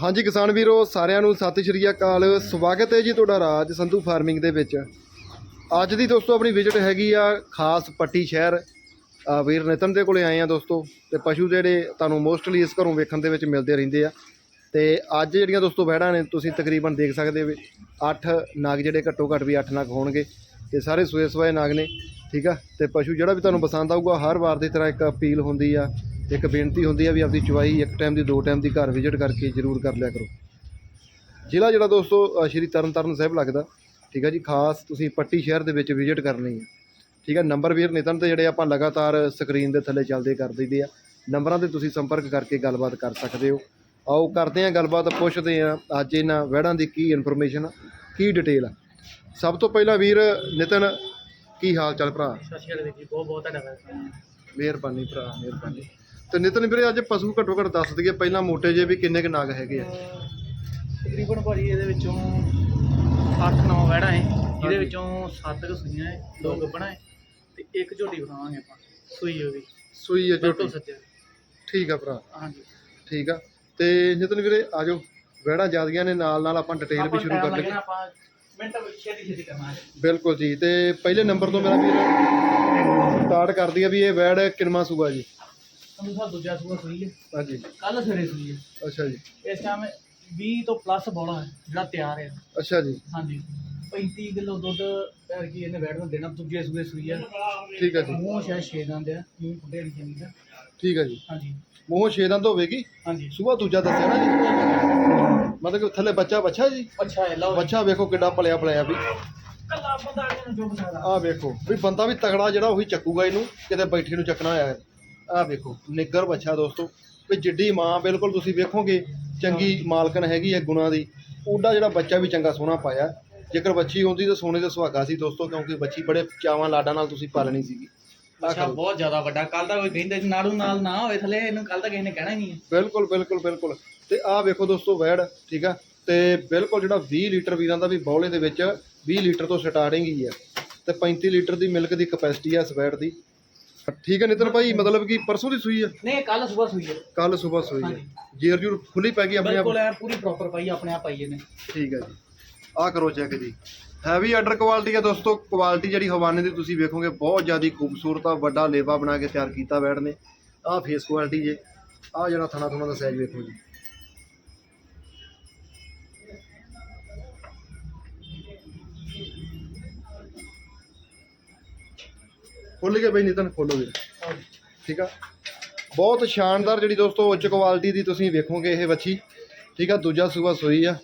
ਹਾਂਜੀ ਕਿਸਾਨ ਵੀਰੋ, ਸਾਰਿਆਂ ਨੂੰ ਸਤਿ ਸ਼੍ਰੀ ਅਕਾਲ। ਸਵਾਗਤ ਹੈ ਜੀ ਤੁਹਾਡਾ ਰਾਜ ਸੰਧੂ ਫਾਰਮਿੰਗ ਦੇ ਵਿੱਚ। ਅੱਜ ਦੀ ਦੋਸਤੋ ਆਪਣੀ ਵਿਜ਼ਿਟ ਹੈਗੀ ਆ ਖਾਸ ਪੱਟੀ ਸ਼ਹਿਰ। ਵੀਰ ਨਿਤਨ ਦੇ ਕੋਲੇ ਆਏ ਆ ਦੋਸਤੋ ਤੇ ਪਸ਼ੂ ਜਿਹੜੇ ਤੁਹਾਨੂੰ ਮੋਸਟਲੀ ਇਸ ਘਰੋਂ ਵੇਖਣ ਦੇ ਵਿੱਚ ਮਿਲਦੇ ਰਹਿੰਦੇ ਆ। ਤੇ ਅੱਜ ਜਿਹੜੀਆਂ ਦੋਸਤੋ ਵਹਿੜਾਂ ਨੇ, ਤੁਸੀਂ ਤਕਰੀਬਨ ਦੇਖ ਸਕਦੇ ਹੋ 8 ਨਾਗ ਜਿਹੜੇ ਘੱਟੋ ਘੱਟ ਵੀ 8 ਨਾਗ ਹੋਣਗੇ। ਤੇ ਸਾਰੇ ਸੂਏ ਸਵਾਏ ਨਾਗ ਨੇ, ਠੀਕ ਆ? ਤੇ ਪਸ਼ੂ ਜਿਹੜਾ ਵੀ ਤੁਹਾਨੂੰ ਪਸੰਦ ਆਊਗਾ, ਹਰ ਵਾਰ ਦੀ ਤਰ੍ਹਾਂ ਇੱਕ ਅਪੀਲ ਹੁੰਦੀ ਆ ਇੱਕ ਬੇਨਤੀ ਹੁੰਦੀ ਆ ਵੀ ਆਪਦੀ ਚੁਆਈ ਇੱਕ ਟਾਈਮ ਦੀ ਦੋ ਟਾਈਮ ਦੀ ਘਰ ਵਿਜ਼ਿਟ ਕਰਕੇ ਜ਼ਰੂਰ ਕਰ ਲਿਆ ਕਰੋ। ਜ਼ਿਲ੍ਹਾ ਜਿਹੜਾ ਦੋਸਤੋ ਸ਼੍ਰੀ ਤਰਨਤਾਰਨ ਸਾਹਿਬ ਲੱਗਦਾ। ਠੀਕ ਹੈ ਜੀ ਖਾਸ ਤੁਸੀਂ ਪੱਟੀ ਸ਼ਹਿਰ ਦੇ ਵਿੱਚ ਵਿਜ਼ਿਟ ਕਰਨੀ ਹੈ ਠੀਕ ਹੈ ਨੰਬਰ ਵੀਰ ਨਿਤਨ ਤੇ ਜਿਹੜੇ ਆਪਾਂ ਲਗਾਤਾਰ ਸਕਰੀਨ ਦੇ ਥੱਲੇ ਚੱਲਦੇ ਕਰ ਦਈਦੇ ਆ। ਨੰਬਰਾਂ ਤੇ ਤੁਸੀਂ ਸੰਪਰਕ ਕਰਕੇ ਗੱਲਬਾਤ ਕਰ ਸਕਦੇ ਹੋ। ਆਓ ਕਰਦੇ ਆ ਗੱਲਬਾਤ ਪੁੱਛਦੇ ਆ ਅੱਜ ਇਹਨਾਂ ਵਹਿੜਾਂ ਦੀ ਕੀ ਇਨਫੋਰਮੇਸ਼ਨ ਕੀ ਡਿਟੇਲ ਆ। ਸਭ ਤੋਂ ਪਹਿਲਾਂ ਵੀਰ ਨਿਤਨ ਕੀ ਹਾਲ ਚਾਲ ਭਰਾ? ਸਤਿ ਸ਼੍ਰੀ ਅਕਾਲ ਜੀ ਬਹੁਤ ਬਹੁਤ ਵੈਲਕਮ ਮਿਹਰਬਾਨੀ ਭਰਾ ਮਿਹਰਬਾਨੀ। ਤੇ ਨਿਤਨ ਵੀਰੇ ਅੱਜ ਪਸ਼ੂ ਘੱਟੋ ਘੱਟ ਦੱਸ ਦਈਏ ਪਹਿਲਾਂ ਮੋਟੇ ਜੇ ਵੀ ਕਿੰਨੇ ਕੁ ਨਗ ਹੈਗੇ ਆ। ਤਕਰੀਬਨ ਭਾਜੀ ਇਹਦੇ ਵਿੱਚੋਂ 8-9 ਵਹਿੜਾਂ ਹੈ। ਹਾਂਜੀ। ਵਿੱਚੋਂ 7 ਕੁ ਸੂਈਆਂ ਹੈ ਦੋ ਗੱਬਣਾ ਹੈ ਤੇ ਇੱਕ ਝੋਟੀ ਬਣਾਵਾਂਗੇ ਆਪਾਂ। ਸੂਈ ਹੋਈ ਸੂਈ ਹੈ ਬਿਲਕੁਲ ਝੋਟੀ ਸੱਜੇ। ਠੀਕ ਆ ਭਰਾ। ਹਾਂਜੀ। ਠੀਕ ਆ। ਤੇ ਨਿਤਨ ਵੀਰੇ ਆਜੋ। ਵਹਿੜਾਂ ਜਿਆਦੀਆਂ ਨੇ ਨਾਲ ਨਾਲ ਆਪਾਂ ਡਿਟੇਲ ਵੀ ਸ਼ੁਰੂ ਕਰ ਲਈਏ ਆਪਾਂ ਮਿੰਟ ਵਿੱਚ ਛੇਤੀ ਛੇਤੀ ਕਰਨਾ ਹੈ ਬਿਲਕੁਲ ਜੀ। ਤੇ ਪਹਿਲੇ ਨੰਬਰ ਤੋਂ ਮੇਰਾ ਵੀਰ ਸਟਾਰਟ ਕਰਦੀ ਆ ਵੀ ਇਹ ਵੈੜ ਕਿੰਨਵਾਂ ਸੂਆ ਜੀ? ਤੁਹਾਨੂੰ ਸਾ ਦੂਜਾ ਸੂਆ ਸੂਈ ਹੈ। ਹਾਂਜੀ। ਕੱਲ ਸਵੇਰੇ ਸੂਈ ਹੈ। ਅੱਛਾ ਜੀ। ਇਸ ਟਾਈਮ 20 ਤੋਂ ਪਲੱਸ ਬੋਲਾ ਹੈ ਜਿਹੜਾ ਤਿਆਰ ਹੈ। ਅੱਛਾ ਜੀ। ਹਾਂਜੀ। 35 ਕਿਲੋ ਦੁੱਧ ਪੈਰ ਕੀ ਇਹਨੇ ਵੈੜ ਨੂੰ ਦੇਣਾ ਦੂਜੇ ਸੂਏ ਸੂਈ ਹੈ। ਠੀਕ ਆ ਜੀ। ਮੂੰਹ ਸ਼ਾਇਦ ਛੇ ਦੰਦ ਆ ਮੂੰਹ ਫੁੱਟੇ ਨਹੀਂ ਦਾ। ਠੀਕ ਆ ਜੀ। ਹਾਂਜੀ। ਮੂੰਹ ਛੇ ਦੰਦ ਹੋਵੇਗੀ? ਹਾਂਜੀ। ਸੂਆ ਦੂਜਾ ਦੱਸਿਆ ਨਾ ਜੀ। ਮਤਲਬ ਕਿ ਥੱਲੇ ਬੱਚਾ ਬੱਚਾ ਜੀ? ਅੱਛਾ ਹੈ ਲਓ ਬੱਚਾ ਵੇਖੋ ਕਿੱਡਾ ਪਲਿਆ ਪਲਿਆ ਵੀ। ਕੱਲਾ ਬੰਦਾ ਇਹਨੂੰ ਜੋ ਬਸਾਦਾ ਆਹ ਵੇਖੋ ਵੀ ਬੰਦਾ ਵੀ ਤਗੜਾ ਜਿਹੜਾ ਉਹੀ ਚੱਕੂਗਾ ਇਹਨੂੰ ਕਿਤੇ ਬੈਠੇ ਨੂੰ ਚੱਕਣਾ ਆਇਆ ਆਹ ਵੇਖੋ ਨਿੱਗਰ ਬੱਚਾ ਦੋਸਤੋ। ਵੀ ਜਿੱਡੀ ਮਾਂ ਬਿਲਕੁਲ ਤੁਸੀਂ ਵੇਖੋਗੇ ਚੰਗੀ ਮਾਲਕਨ ਹੈਗੀ ਹੈ ਗੁਣਾ ਦੀ। ਉਹਦਾ ਜਿਹੜਾ ਬੱਚਾ ਵੀ ਚੰਗਾ ਸੋਹਣਾ ਪਾਇਆ। ਜੇਕਰ ਬੱਚੀ ਹੁੰਦੀ ਤਾਂ ਸੋਨੇ ਦਾ ਸੁਹਾਗਾ ਸੀ ਦੋਸਤੋ ਕਿਉਂਕਿ ਬੱਚੀ ਬੜੇ ਚਾਵਾਂ ਲਾਡਾਂ ਨਾਲ ਤੁਸੀਂ ਪਾਲਣੀ ਸੀਗੀ। ਅੱਛਾ। ਬਹੁਤ ਜ਼ਿਆਦਾ ਵੱਡਾ। ਕੱਲ ਦਾ ਕੋਈ ਕਹਿੰਦਾ ਸੀ ਨਾੜੂ ਨਾਲ ਨਾ ਹੋਵੇ ਥੱਲੇ ਇਹਨੂੰ ਕੱਲ ਤਾਂ ਕਿਸੇ ਨੇ ਕਹਿਣਾ ਹੀ ਨਹੀਂ ਬਿਲਕੁਲ ਬਿਲਕੁਲ ਬਿਲਕੁਲ। ਤੇ ਆਹ ਵੇਖੋ ਦੋਸਤੋ ਵੈੜ ਠੀਕ ਆ? ਤੇ ਬਿਲਕੁਲ ਜਿਹੜਾ 20 ਲੀਟਰ ਵੀਰਾਂ ਦਾ ਵੀ ਬੌਲੇ ਦੇ ਵਿੱਚ 20 ਲੀਟਰ ਤੋਂ ਸਟਾਰਟਿੰਗ ਹੀ ਆ ਤੇ 35 ਲੀਟਰ ਦੀ ਮਿਲਕ ਦੀ ਕਪੈਸਿਟੀ ਆ ਇਸ ਵੈੜ ਦੀ। ਠੀਕ ਹੈ ਨਿਤਨ ਭਾਈ ਮਤਲਬ ਕਿ ਪਰਸੋਂ ਦੀ ਸੂਈ ਆ ਨਹੀਂ ਕੱਲ ਸਵੇਰ ਸੂਈ ਹੈ। ਕੱਲ ਸਵੇਰ ਸੂਈ ਆ ਹਾਂਜੀ। ਜੇਰ ਜੂਰ ਖੁੱਲੀ ਪੈ ਗਈ ਆਪਣੇ ਆਪ? ਬਿਲਕੁਲ ਐ ਪੂਰੀ ਪ੍ਰੋਪਰ ਪਾਈ ਆਪਣੇ ਆਪ ਪਾਈ ਇਹਨੇ ਠੀਕ ਹੈ ਜੀ। ਆਹ ਕਰੋ ਚੈੱਕ ਜੀ। ਹੈਵੀ ਆਰਡਰ ਕੁਆਲਿਟੀ ਆ ਦੋਸਤੋ। ਕੁਆਲਿਟੀ ਜਿਹੜੀ ਹਵਾਨੇ ਦੀ ਤੁਸੀਂ ਵੇਖੋਗੇ ਬਹੁਤ ਜ਼ਿਆਦਾ ਖੂਬਸੂਰਤ ਆ। ਵੱਡਾ ਲੇਵਾ ਬਣਾ ਕੇ ਤਿਆਰ ਕੀਤਾ ਵੈੜ ਨੇ। ਆਹ ਫੇਸ ਕੁਆਲਿਟੀ ਜੇ। ਆਹ ਜਿਹੜਾ ਥਣਾ ਥਣਾ ਦਾ ਸਾਈਜ਼ ਵੇਖੋ ਜੀ। ਖੁੱਲ ਗਿਆ ਬਈ ਨਿਤਨ ਖੋਲੋ ਵੀਰ ਠੀਕ ਆ? ਬਹੁਤ ਸ਼ਾਨਦਾਰ ਜਿਹੜੀ ਦੋਸਤੋ ਉੱਚ ਕੁਆਲਿਟੀ ਦੀ ਤੁਸੀਂ ਵੇਖੋਗੇ ਇਹ ਵੱਛੀ। ਠੀਕ ਆ? ਦੂਜਾ ਸੂਆ ਸੋਈ ਆ।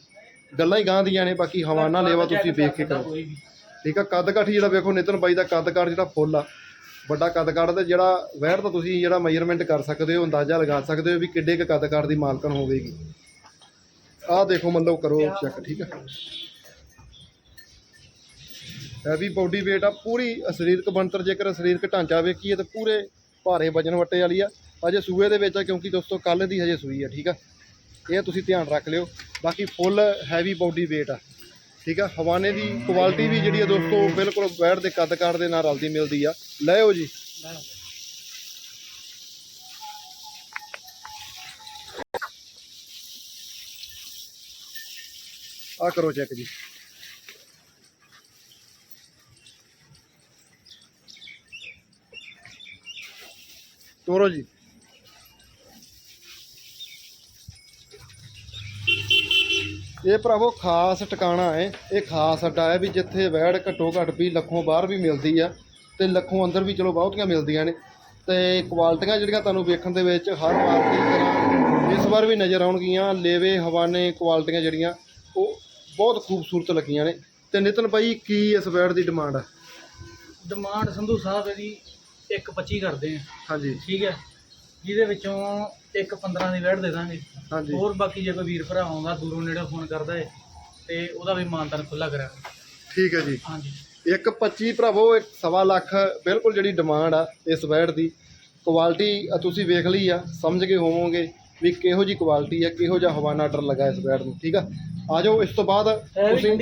ਗੱਲਾਂ ਹੀ ਗਾਂ ਦੀਆਂ ਨੇ ਬਾਕੀ ਹਵਾਨਾ ਲੇਵਾ ਤੁਸੀਂ ਵੇਖ ਕੇ ਕਰੋ। ਠੀਕ ਆ? ਕੱਦ ਕਾਠ ਜਿਹੜਾ ਵੇਖੋ ਨਿਤਨ ਬਾਈ ਦਾ ਕੱਦ ਕਾਠ ਜਿਹੜਾ ਫੁੱਲ ਆ। ਵੱਡਾ ਕੱਦ ਕਾਠ ਤੇ ਜਿਹੜਾ ਵਹਿਰ ਤਾਂ ਤੁਸੀਂ ਜਿਹੜਾ ਮੈਜ਼ਰਮੈਂਟ ਕਰ ਸਕਦੇ ਹੋ ਅੰਦਾਜ਼ਾ ਲਗਾ ਸਕਦੇ ਹੋ ਵੀ ਕਿੱਡੇ ਕ ਕੱਦ ਕਾਠ ਦੀ ਮਾਲਕਨ ਹੋਵੇਗੀ। ਆਹ ਦੇਖੋ ਮੰਨ ਲਓ ਕਰੋ ਚੈੱਕ ਠੀਕ ਆ? ਹੈਵੀ ਬਾਡੀ weight ਆ, ਪੂਰੀ ਸਰੀਰਕ ਬਣਤਰ, ਜੇਕਰ ਸਰੀਰਕ ਢਾਂਚਾ ਵੇਖੀਏ ਤਾਂ ਪੂਰੇ ਭਾਰੇ ਵਜਨ ਵੱਟੇ ਵਾਲੀ ਆ। ਅਜੇ ਸੂਏ ਦੇ ਵਿੱਚ ਆ, ਕਿਉਂਕਿ ਦੋਸਤੋ ਕੱਲ ਦੀ ਹਜੇ ਸੂਈ ਆ, ਠੀਕ ਆ? ਇਹ ਤੁਸੀਂ ਧਿਆਨ ਰੱਖ ਲਿਓ। ਬਾਕੀ ਫੁੱਲ ਹੈਵੀ ਬਾਡੀ weight ਆ, ਠੀਕ ਆ? ਹਵਾਨੇ ਦੀ ਕੁਆਲਿਟੀ ਵੀ ਜਿਹੜੀ ਆ ਦੋਸਤੋ ਬਿਲਕੁਲ ਬੈੜ ਦੇ ਕੱਦ ਕਾਠ ਦੇ ਨਾਲ ਰਲਦੀ ਮਿਲਦੀ ਆ। ਲੈਓ ਜੀ। ਆ ਕਰੋ ਚੈੱਕ ਜੀ। ਤੋਰੋ ਜੀ। ਇਹ ਭਰਾਵੋ ਖਾਸ ਟਿਕਾਣਾ ਹੈ, ਇਹ ਖਾਸ ਅੱਡਾ ਹੈ ਵੀ ਜਿੱਥੇ ਵੈੜ ਘੱਟੋ ਘੱਟ ਵੀ ਲੱਖੋਂ ਬਾਹਰ ਵੀ ਮਿਲਦੀ ਆ ਤੇ ਲੱਖੋਂ ਅੰਦਰ ਵੀ ਚਲੋ ਬਹੁਤੀਆਂ ਮਿਲਦੀਆਂ ਨੇ ਤੇ ਕੁਆਲਟੀਆਂ ਜਿਹੜੀਆਂ ਤੁਹਾਨੂੰ ਵੇਖਣ ਦੇ ਵਿੱਚ ਹਰ ਵਾਰ ਦੀ ਤਰ੍ਹਾਂ ਇਸ ਵਾਰ ਵੀ ਨਜ਼ਰ ਆਉਣਗੀਆਂ, ਲੇਵੇ, ਹਵਾਨੇ ਕੁਆਲਟੀਆਂ ਜਿਹੜੀਆਂ, ਉਹ ਬਹੁਤ ਖੂਬਸੂਰਤ ਲੱਗੀਆਂ ਨੇ ਤੇ ਨਿਤਨ ਭਾਈ, ਕੀ ਇਸ ਵੈੜ ਦੀ ਡਿਮਾਂਡ ਆ? ਡਿਮਾਂਡ ਸੰਧੂ ਸਾਹਿਬ ਇਹਦੀ 1.25 ਕਰਦੇ ਆ। ਹਾਂਜੀ। ਠੀਕ ਹੈ? ਜਿਹਦੇ ਵਿੱਚੋਂ ਇੱਕ 15 ਦੀ ਵੈੜ ਦੇ ਦਾਂਗੇ। ਹਾਂਜੀ। ਹੋਰ ਬਾਕੀ ਜੇ ਕੋਈ ਵੀਰ ਭਰਾ ਆਉਂਦਾ ਦੂਰੋਂ ਨੇੜੇ ਫੋਨ ਕਰਦਾ ਹੈ ਤੇ ਉਹਦਾ ਵੀ ਮਾਨਤਨ ਖੁੱਲਾ ਕਰਿਆ ਠੀਕ ਹੈ ਜੀ। ਹਾਂਜੀ। ਇੱਕ 25 ਭਰਾਵੋ ਇੱਕ ਸਵਾ ਲੱਖ ਬਿਲਕੁਲ ਜਿਹੜੀ ਡਿਮਾਂਡ ਆ ਇਸ ਵੈੜ ਦੀ। ਕੁਆਲਿਟੀ ਤੁਸੀਂ ਵੇਖ ਲਈ ਆ ਸਮਝ ਗਏ ਹੋਵੋਗੇ ਵੀ ਕਿਹੋ ਜੀ ਕੁਆਲਿਟੀ ਆ ਕਿਹੋ ਜਿਹਾ ਹਵਾਨਾ ਆਰਡਰ ਲੱਗਾ ਇਸ ਵੈੜ ਨੂੰ ਠੀਕ ਆ? ਆ ਜਾਓ ਇਸ ਤੋਂ ਬਾਅਦ ਤੁਸੀਂ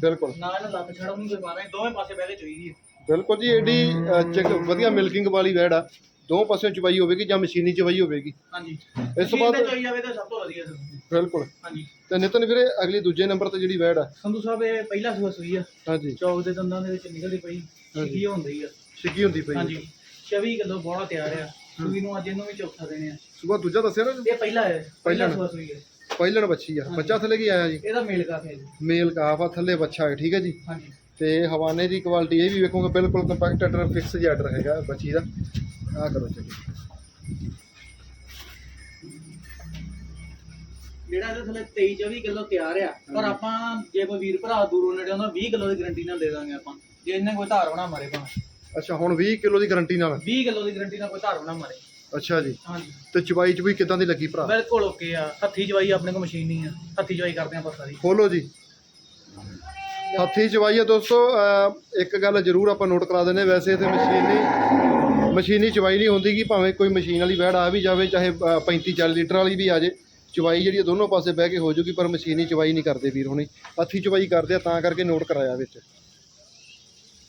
ਬਿਲਕੁਲ। ਨਾ ਇਹਨੂੰ ਲੱਤ ਛੜਾ ਨਹੀਂ ਕੋਈ ਮਾਰਨਾ ਦੋਵੇਂ ਪਾਸੇ ਪਹਿਲੇ ਚੋਈ ਹੈ ਬਿਲਕੁਲ ਜੀ ਏਡੀ ਅ, ਚੰਗ- ਵਧੀਆ ਮਿਲਕਿੰਗ ਵਾਲੀ ਵੈੜ ਆ। ਦੋ ਪਾਸੇ ਚਵਾਈ ਹੋਵੇਗੀ ਜਾਂ ਮਸ਼ੀਨੀ ਚਵਾਈ ਹੋਵੇਗੀ। ਹਾਂਜੀ। ਇਸ ਤੋਂ ਬਾਅਦ ਚੋਈ ਜਾਵੇ ਤਾਂ ਸਭ ਤੋਂ ਵਧੀਆ ਸਰ ਬਿਲਕੁਲ। ਹਾਂਜੀ। ਤੇ ਨਿਤਨ ਵੀਰੇ ਅਗਲੀ ਦੂਜੇ ਨੰਬਰ ਤੇ ਜਿਹੜੀ ਵੈੜ ਆ। ਸੰਧੂ ਸਾਹਿਬ ਇਹ ਪਹਿਲਾ ਸੂਆ ਸੂਈ ਆ। ਹਾਂਜੀ। ਚੌਕ ਦੇ ਦੰਦਾਂ ਦੇ ਵਿੱਚ ਨਿਕਲਦੀ ਪਈ ਸਿੱਧੀ ਹੁੰਦੀ ਆ। ਛਿੱਗੀ ਹੁੰਦੀ ਪਈ ਹਾਂਜੀ। 24 ਕਿਲੋ ਬੋਲਾ ਤਿਆਰ ਆ। ਸੂਈ ਨੂੰ ਅੱਜ ਇਹਨੂੰ ਵੀ ਚੌਥਾ ਦੇਣੇ ਆ। ਸੁਬਾ ਦੂਜਾ ਦੱਸਿਆ ਨਾ? ਇਹ ਪਹਿਲਾ ਹੈ। ਪਹਿਲਾ ਪਹਿਲਾ। ਸੂਆ ਸੂਈ ਹੈ ਪਹਿਲਣ ਬੱਚੀ ਆ। ਬੱਚਾ ਥੱਲੇ ਕੀ ਆਇਆ ਜੀ? ਇਹਦਾ ਮੇਲ ਕਾਫੀ ਹੈ ਜੀ। ਮੇਲ ਕਾਫ ਆ ਥੱਲੇ ਬੱਚਾ ਹੈ ਠੀਕ ਹੈ ਜੀ? ਹਾਂਜੀ। ਤੇ ਹਵਾਨੇ ਦੀ ਕੁਆਲਿਟੀ ਇਹ ਵੀ ਵੇਖੋਗੇ ਬਿਲਕੁਲ ਕੰਪੈਕਟ ਆਰਡਰ ਫਿਕਸ ਜਿਹਾ ਆਰਡਰ ਹੈਗਾ ਬੱਚੀ ਦਾ। ਆ ਕਰੋ ਚੈੱਕ। ਜਿਹੜਾ ਇਹਦੇ ਥੱਲੇ 23 24 ਕਿਲੋ ਤਿਆਰ ਆ ਪਰ ਆਪਾਂ ਜੇ ਕੋਈ ਵੀਰ ਭਰਾ ਦੂਰੋਂ ਨੇੜੇ ਆਉਂਦਾ 20 ਕਿਲੋ ਦੀ ਗਾਰੰਟੀ ਨਾਲ ਦੇ ਦਾਂਗੇ ਆਪਾਂ। ਜੇ ਇਹਨੇ ਕੋਈ ਧਾਰ ਬਣਾ ਮਾਰੇ ਭਾਵੇਂ। ਅੱਛਾ ਹੁਣ 20 ਕਿਲੋ ਦੀ ਗਾਰੰਟੀ ਨਾਲ? 20 ਕਿਲੋ ਦੀ ਗਾਰੰਟੀ ਨਾਲ ਕੋਈ ਧਾਰ ਬਣਾ ਮਾਰੇ। ਅੱਛਾ ਜੀ। ਹਾਂਜੀ। ਤੇ ਚਵਾਈ ਚ ਵੀ ਕਿਦਾਂ ਦੀ ਲੱਗੀ ਭਰਾ? ਬਿਲਕੁਲ ਓਕੇ ਆ। ਹੱਥੀ ਜਵਾਈ ਆਪਣੇ ਕੋਲ ਮਸ਼ੀਨ ਨਹੀਂ ਆ। ਹੱਥੀ ਜਵਾਈ ਕਰਦੇ ਆਪਾਂ ਸਾਰੀ। ਖੋਲੋ ਜੀ। ਹੱਥੀ ਚਵਾਈ ਆ ਦੋਸਤੋ ਇੱਕ ਗੱਲ ਜ਼ਰੂਰ ਆਪਾਂ ਨੋਟ ਕਰਾ ਦਿੰਦੇ ਵੈਸੇ ਤੇ ਮਸ਼ੀਨੀ ਮਸ਼ੀਨੀ ਚਵਾਈ ਨਹੀਂ ਹੁੰਦੀ ਕਿ ਭਾਵੇਂ ਕੋਈ ਮਸ਼ੀਨ ਵਾਲੀ ਵੈੜ ਆ ਵੀ ਜਾਵੇ, ਚਾਹੇ 35 40 ਲੀਟਰ ਵਾਲੀ ਵੀ ਆ ਜੇ। ਚਵਾਈ ਜਿਹੜੀ ਆ ਦੋਨੋਂ ਪਾਸੇ ਬਹਿ ਕੇ ਹੋ ਜੂਗੀ, ਪਰ ਮਸ਼ੀਨੀ ਚਵਾਈ ਨਹੀਂ ਕਰਦੇ ਵੀਰ ਹੁਣੀ। ਹੱਥੀ ਚਵਾਈ ਕਰਦੇ ਆ, ਤਾਂ ਕਰਕੇ ਨੋਟ ਕਰਾਇਆ ਵਿੱਚ।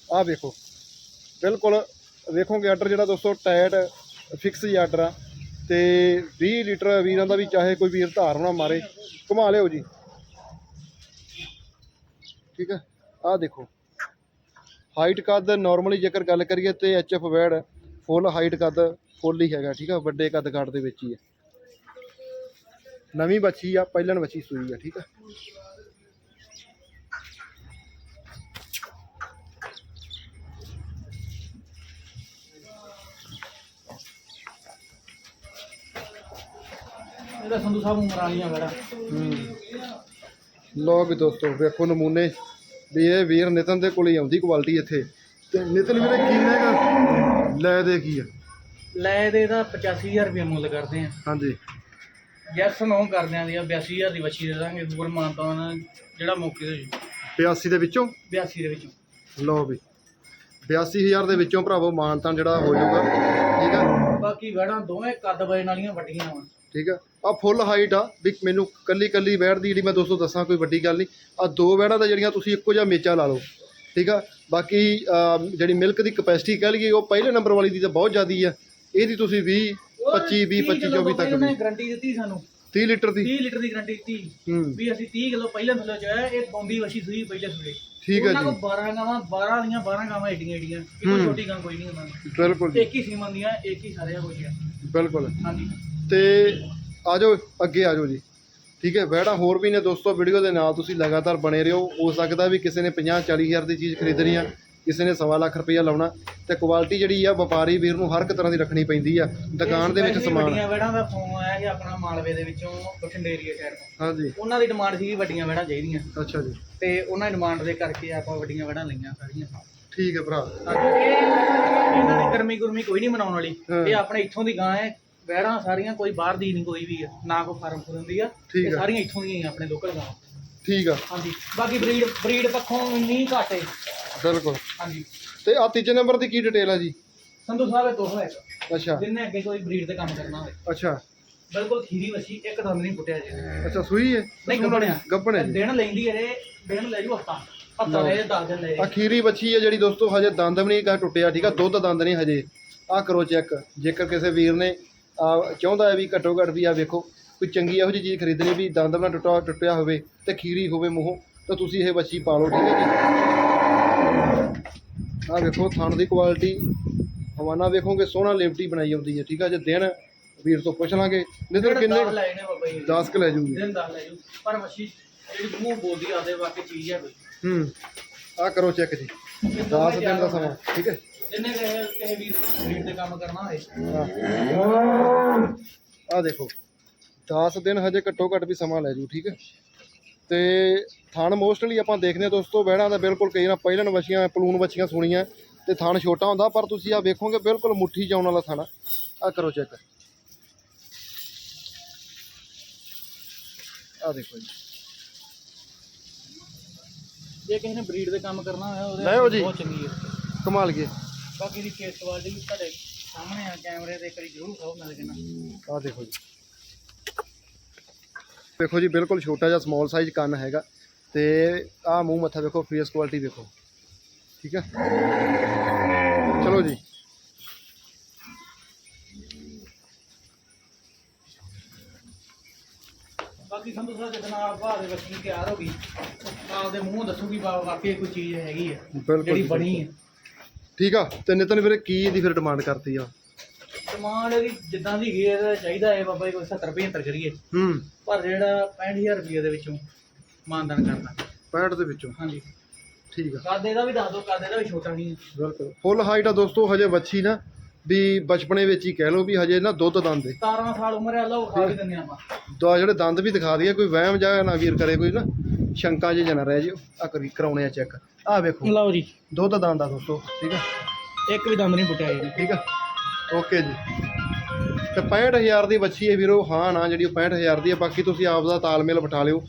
ਆਹ ਵੇਖੋ। ਬਿਲਕੁਲ ਵੇਖੋਗੇ ਆਰਡਰ ਜਿਹੜਾ ਦੋਸਤੋ ਟਾਇਟ ਫਿਕਸ ਹੀ ਆਰਡਰ ਆ। ਤੇ 20 ਲੀਟਰ ਵੀਰਾਂ ਦਾ ਵੀ ਚਾਹੇ ਕੋਈ ਵੀਰ ਧਾਰ ਹੋਣਾ ਮਾਰੇ। ਘੁਮਾ ਲਿਓ ਜੀ। ਠੀਕ ਹੈ? ਆਹ ਦੇਖੋ। ਹਾਈਟ ਕੱਦ ਨਾਰਮਲੀ ਜੇਕਰ ਗੱਲ ਕਰੀਏ ਤੇ ਐਚਐਫ ਵੈੜ ਫੁੱਲ ਹਾਈਟ ਕੱਦ ਫੁੱਲ ਹੀ ਹੈਗਾ ਠੀਕ ਆ ਵੱਡੇ ਕੱਦ ਕਾਟ ਦੇ ਵਿੱਚ ਹੀ ਹੈ। ਨਵੀਂ ਬੱਚੀ ਆ ਪਹਿਲਣ ਬੱਚੀ ਸੂਈ ਆ ਠੀਕ ਆ ਇਹਦਾ ਸੰਧੂ ਸਾਹਿਬ ਉਮਰ ਵਾਲੀਆਂ ਵੜਾ ਹੂੰ। ਲੋ ਵੀ ਦੋਸਤੋ ਵੇਖੋ ਨਮੂਨੇ ਵੀ ਇਹ ਵੀਰ ਨਿਤਨ ਦੇ ਕੋਲ ਹੀ ਆਉਂਦੀ ਕੁਆਲਿਟੀ ਇੱਥੇ। ਤੇ ਨਿਤਨ ਵੀਰੇ ਕੀ ਲੈਗਾ ਲੈ ਦੇ ਕੀ ਆ? ਲੈ ਦੇ ਇਹਦਾ 85000 ਰੁਪਏ ਮੁੱਲ ਕਰਦੇ ਆ। ਹਾਂਜੀ। ਯੈਸ ਨੋ ਕਰਦੇ ਆਂ ਦੀ 82000 ਦੀ ਵੱਛੀ ਦੇ ਦਾਂਗੇ ਹੋਰ ਮਾਨਤਾਨ ਜਿਹੜਾ ਮੌਕੇ ਤੇ 82 ਦੇ ਵਿੱਚੋਂ? 82 ਦੇ ਵਿੱਚ। ਲਓ ਵੀ। 82000 ਦੇ ਵਿੱਚੋਂ ਭਰਾਵੋ ਮਾਨਤਾਨ ਜਿਹੜਾ ਹੋ ਜਾਊਗਾ ਠੀਕ ਆ? ਬਾਕੀ ਵੜਾਂ ਦੋਵੇਂ ਕੱਦ ਵਜਨ ਵਾਲੀਆਂ ਵੱਡੀਆਂ ਵਾ। ਠੀਕ ਆ? ਆ ਫੁੱਲ ਹਾਈਟ ਆ। ਵੀ ਮੈਨੂੰ ਕੱਲੀ ਕੱਲੀ ਵੈੜ ਦੀ ਜਿਹੜੀ ਮੈਂ ਦੋਸਤੋ ਦੱਸਾਂ ਕੋਈ ਵੱਡੀ ਗੱਲ ਨਹੀਂ। ਆ ਦੋ ਵੈੜਾਂ ਦਾ ਜਿਹੜੀਆਂ ਤੁਸੀਂ ਇੱਕੋ ਜਿਹਾ ਮੇਚਾ ਲਾ ਲਓ ਠੀਕ ਆ? ਬਾਕੀ ਜਿਹੜੀ ਮਿਲਕ ਦੀ ਕਪੈਸਿਟੀ ਕਹਿ ਲਈਏ ਉਹ ਪਹਿਲੇ ਨੰਬਰ ਵਾਲੀ ਦੀ ਤਾਂ ਬਹੁਤ ਜ਼ਿਆਦੀ ਆ। ਇਹਦੀ ਤੁਸੀਂ 20 25 20 25 24 ਤੱਕ ਉਹਨੇ ਵੀ। ਗਾਰੰਟੀ ਦਿੱਤੀ ਸਾਨੂੰ। 30 ਲੀਟਰ ਦੀ। 30 ਲੀਟਰ ਦੀ ਗਾਰੰਟੀ ਦਿੱਤੀ। ਵੀ ਅਸੀਂ 30 ਕਿਲੋ ਪਹਿਲਾਂ ਥੱਲੇ ਚ ਇਹ ਬੌਂਦੀ ਵਛੀ ਸੂਈ ਪਹਿਲੇ ਸੂਏ ਠੀਕ ਹੈ ਉਹਨਾਂ ਜੀ। ਕੋਲ 12 ਗਾਵਾਂ 12 ਦੀਆਂ 12 ਗਾਵਾਂ ਏਡੀਆਂ ਏਡੀਆਂ। ਕੋਈ। ਛੋਟੀ ਗਾਂ ਕੋਈ ਨਹੀਂ ਉਹਨਾਂ ਦੀ ਬਿਲਕੁਲ ਇੱਕ ਹੀ ਸੀਮਨ ਦੀਆਂ ਇੱਕ ਹੀ ਸਾਰਿਆਂ ਆ। ਬਿਲਕੁਲ। ਹਾਂਜੀ। ਤੇ ਆ ਜਾਓ ਅੱਗੇ ਆ ਜਾਓ ਜੀ। ਠੀਕ ਹੈ ਵੈੜਾ ਹੋਰ ਵੀ ਨੇ ਦੋਸਤੋ ਵੀਡੀਓ ਦੇ ਨਾਲ ਤੁਸੀਂ ਲਗਾਤਾਰ ਬਣੇ ਰਹੋ। ਹੋ ਸਕਦਾ ਵੀ ਕਿਸੇ ਨੇ 50 40 ਹਜ਼ਾਰ ਦੀ ਚੀਜ਼ ਖਰੀਦਣੀ ਆ ਕਿਸੇ ਨੇ ਸਵਾ ਲੱਖ ਰੁਪਈਆ ਲਾਉਣਾ ਤੇ ਕੁਆਲਿਟੀ ਜਿਹੜੀ ਆ ਵਪਾਰੀ ਵੀਰ ਨੂੰ ਹਰ ਇੱਕ ਤਰ੍ਹਾਂ ਦੀ ਰੱਖਣੀ ਪੈਂਦੀ ਆ ਦੁਕਾਨ ਦੇ ਵਿੱਚ ਸਮਾਨ। ਵੱਡੀਆਂ ਵੜਾਂ ਦਾ ਫੋਨ ਆਇਆ ਸੀ ਆਪਣਾ ਮਾਲਵੇ ਦੇ ਵਿੱਚੋਂ ਬਠਿੰਡੇ ਏਰੀਆ ਸਾਈਡ ਤੋਂ। ਹਾਂਜੀ। ਉਹਨਾਂ ਦੀ ਡਿਮਾਂਡ ਸੀ ਵੱਡੀਆਂ ਵੜਾਂ ਚਾਹੀਦੀਆਂ। ਅੱਛਾ ਜੀ। ਤੇ ਉਹਨਾਂ ਦੀ ਡਿਮਾਂਡ ਦੇ ਕਰਕੇ ਆਪਾਂ ਵੱਡੀਆਂ ਵੜਾਂ ਲਈਆਂ ਸਾਰੀਆਂ। ਠੀਕ ਹੈ ਭਰਾ। ਹਾਂਜੀ, ਇਹ ਇਹਨਾਂ ਦੀ ਗਰਮੀ ਗੁਰਮੀ ਕੋਈ ਨਹੀਂ ਮਨਾਉਣ ਵਾਲੀ। ਇਹ ਆਪਣੇ ਇੱਥੋਂ ਦੀ ਗਾਂ ਹੈ ਵਹਿੜਾਂ ਸਾਰੀਆਂ ਕੋਈ ਬਾਹਰ ਦੀ ਨਹੀਂ ਕੋਈ ਵੀ ਆ ਨਾ ਕੋਈ ਫਾਰਮ ਫੁਰਮ ਦੀ ਆ ਠੀਕ ਆ। ਸਾਰੀਆਂ ਇੱਥੋਂ ਦੀਆਂ ਹੀ ਆ ਆਪਣੇ ਲੋਕਲ ਗਾਂ ਠੀਕ ਆ। ਹਾਂਜੀ ਬਾਕੀ ਬਰੀਡ ਬਰੀਡ ਪੱਖੋਂ ਨਹੀਂ ਘਾਟੇ ਬਿਲਕੁਲ। ਹਾਂਜੀ। ਤੇ ਆ ਤੀਜੇ ਨੰਬਰ ਦੀ ਕੀ ਡਿਟੇਲ ਆ ਜੀ? ਸੰਧੂ ਸਾਹਿਬ ਇਹ ਦੋਸਤ ਹੈ ਅੱਛਾ। ਜਿੰਨੇ ਅੱਗੇ ਕੋਈ ਬਰੀਡ ਤੇ ਕੰਮ ਕਰਨਾ ਹੋਵੇ। ਅੱਛਾ। ਬਿਲਕੁਲ ਖੀਰੀ ਵਸੀ ਇੱਕ ਦੰਦ ਨਹੀਂ ਪੁੱਟਿਆ ਜੇ। ਅੱਛਾ ਸੂਈ ਹੈ ਨਹੀਂ ਗੱਬਣਿਆ ਗੱਬਣ ਜੀ? ਦਿਨ ਲੈਂਦੀ ਹੈ ਇਹ ਦਿਨ ਲੈ ਜੂ ਹਫਤਾ। ਹਫਤਾ ਲੈ 10 ਦਿਨ ਲੈ ਜੇ। ਅਖੀਰੀ ਬੱਚੀ ਹੈ ਜਿਹੜੀ ਦੋਸਤੋ ਹਜੇ ਦੰਦ ਵੀ ਨਹੀਂ ਕਾ ਟੁੱਟਿਆ ਠੀਕ ਆ? ਦੁੱਧ ਦੰਦ ਨਹੀਂ ਹਜੇ। ਆ ਕਰੋ ਚੈੱਕ। ਜੇਕਰ ਕਿਸੇ ਵੀਰ ਨੇ ਆ ਚਾਹੁੰਦਾ ਹੈ ਵੀ ਘੱਟੋ ਘੱਟ ਵੀ ਆ ਵੇਖੋ ਕੋਈ ਚੰਗੀ ਇਹੋ ਜਿਹੀ ਚੀਜ਼ ਖਰੀਦਣੀ ਵੀ ਦੰਦ ਨਾ ਟੁੱਟਾ ਟੁੱਟਿਆ ਹੋਵੇ ਤੇ ਖੀਰੀ ਹੋਵੇ ਮੂੰਹੋਂ ਤਾਂ ਤੁਸੀਂ ਇਹ ਬੱਚੀ ਪਾ ਲਓ ਠੀਕ ਹੈ ਜੀ। ਆ ਵੇਖੋ ਥਣ ਦੀ ਕੁਆਲਿਟੀ ਹਵਾਨਾ ਵੇਖੋਗੇ ਸੋਹਣਾ ਲਿਫਟੀ ਬਣਾਈ ਹੁੰਦੀ ਹੈ ਠੀਕ ਆ ਜੇ। ਦਿਨ ਵੀਰ ਤੋਂ ਪੁੱਛ ਲਾਂਗੇ ਦਿਨ ਕਿੰਨੇ ਦਸ ਲੈ ਨੇ ਬਾਬਾ ਜੀ। 10 ਕ ਲੈ ਜੂਗੀ ਦਿਨ 10 ਲੈ ਜੂ ਪਰ ਮੱਛੀ ਜਿਹੜੀ ਮੂੰਹ ਬੋਲਦੀ ਆਦੇ ਵਾਕਈ ਚੀਜ਼ ਹੈ ਹੂੰ ਆ ਕਰੋ ਚੈੱਕ ਜੀ। 10 ਦਿਨ ਦਾ ਸਮਾਂ ਠੀਕ ਹੈ। ਜਿੰਨੇ ਕਹੇ ਕਿਸੇ ਵੀਰ ਬਰੀਡ ਤੇ ਕੰਮ ਕਰਨਾ ਹੋਏ। ਆ ਦੇਖੋ 10 ਦਿਨ ਹਜੇ ਘੱਟੋ ਘੱਟ ਵੀ ਸਮਾਂ ਲੈ ਜੂ ਠੀਕ ਹੈ? ਤੇ ਥਣ ਮੋਸਟਲੀ ਆਪਾਂ ਦੇਖਦੇ ਹਾਂ ਦੋਸਤੋ ਬਹਿੜਾਂ ਦਾ ਬਿਲਕੁਲ ਕਈ ਨਾ ਪਹਿਲਣ ਵਛੀਆਂ ਪਲੂਨ ਵਛੀਆਂ ਸੁਣੀਆਂ ਤੇ ਥਣ ਛੋਟਾ ਹੁੰਦਾ ਪਰ ਤੁਸੀਂ ਆ ਵੇਖੋਗੇ ਬਿਲਕੁਲ ਮੁੱਠੀ ਜਾਉਣ ਵਾਲਾ ਥਣ। ਆ ਕਰੋ ਚੈੱਕ ਆ ਦੇਖੋ ਜੀ। ਜੇ ਕਿਸੇ ਨੇ ਬਰੀਡ ਦੇ ਕੰਮ ਕਰਨਾ ਹੋਇਆ ਉਹਦੇ। ਬਹੁਤ ਚੰਗੀ ਹੈ। ਕਮਾਲ ਗਏ ਬਾਕੀ ਦੀ ਕੇਸ ਕੁਆਲਿਟੀ ਵੀ ਤੁਹਾਡੇ ਸਾਹਮਣੇ ਆ ਕੈਮਰੇ ਤੇ ਕਰੀ ਜ਼ਰੂਰ ਖਾਓ ਮਿਲ ਨਾ ਆ ਦੇਖੋ ਜੀ। ਦੇਖੋ ਜੀ ਬਿਲਕੁਲ ਛੋਟਾ ਜਿਹਾ ਸਮਾਲ ਸਾਈਜ਼ ਕੰਨ ਹੈਗਾ ਤੇ ਆ ਮੂੰਹ ਮੱਥਾ ਵੇਖੋ ਫੇਸ ਕੁਆਲਿਟੀ ਵੇਖੋ। ਠੀਕ ਹੈ? ਚਲੋ ਜੀ। ਬਾਕੀ ਸੰਧੂ ਸਾਹਿਬ ਜਦੋਂ ਆਪ ਬਾਹਰ ਦੇ ਬੱਚੀ ਤਿਆਰ ਹੋ ਗਈ ਆਪਦੇ ਮੂੰਹ ਦੱਸੂਗੀ ਵਾਕਈ ਕੋਈ ਚੀਜ਼ ਹੈਗੀ ਹੈ ਬਿਲਕੁਲ ਜਿਹੜੀ ਬਣੀ ਹੈ ਠੀਕ ਆ? ਤੇ ਨਿਤਨ ਵੀਰੇ ਕੀ ਇਹਦੀ ਫਿਰ ਡਿਮਾਂਡ ਕਰਤੀ ਆ? ਡਿਮਾਂਡ ਇਹਦੀ ਜਿੱਦਾਂ ਦੀ ਗਈ ਚਾਹੀਦਾ ਹੈ ਬਾਬਾ ਜੀ ਕੋਈ 70 75 ਕਰੀਏ। ਹੂੰ। ਪਰ ਜਿਹੜਾ 65000 ਰੁਪਏ ਦੇ ਵਿੱਚੋਂ ਮਾਨਦਾਨ ਕਰਨਾ। 65 ਦੇ ਵਿੱਚੋਂ? ਹਾਂਜੀ। ਠੀਕ ਆ। ਕਾਦੇ ਦਾ ਵੀ ਦੱਸ ਦਿਓ ਕਾਦੇ ਦਾ ਵੀ ਛੋਟਾ ਨਹੀਂ ਹੈ। ਬਿਲਕੁਲ। ਫੁੱਲ ਹਾਈਟ ਆ ਦੋਸਤੋ ਹਜੇ ਬੱਚੀ ਨਾ ਵੀ ਬਚਪਨੇ ਵਿੱਚ ਹੀ ਕਹਿ ਲਓ ਵੀ ਹਜੇ ਨਾ ਦੁੱਧ ਦੰਦ ਦੇ 17 ਸਾਲ ਉਮਰ ਹੈ ਉਹ ਖਾ ਵੀ ਦਿੰਦੇ ਆਪਾਂ। ਦੋ ਜਿਹੜੇ ਦੰਦ ਵੀ ਦਿਖਾ ਦਈਏ ਕੋਈ ਵਹਿਮ ਜਾਂ ਨਾ ਵੀਰ ਕਰੇ ਕੋਈ ਨਾ। ਸ਼ੰਕਾ ਜੇ ਨਾ ਰਹਿ ਜਿਓ ਆ ਕਰੀ ਕਰਾਉਣੇ ਆ ਚੈੱਕ ਆ ਵੇਖੋ। ਲਓ ਜੀ। ਦੁੱਧ ਦੰਦ ਆ ਦੋਸਤੋ ਠੀਕ ਆ? ਇੱਕ ਵੀ ਦੰਦ ਨਹੀਂ ਪੁੱਟਿਆ ਇਹਨੇ ਠੀਕ ਆ? ਓਕੇ ਜੀ। ਤੇ 65000 ਦੀ ਬੱਚੀ ਹੈ ਵੀਰੋ ਹਾਂ ਨਾ ਜਿਹੜੀ ਉਹ 65000 ਦੀ ਹੈ ਬਾਕੀ ਤੁਸੀਂ ਆਪ ਦਾ ਤਾਲਮੇਲ ਬਿਠਾ ਲਿਓ।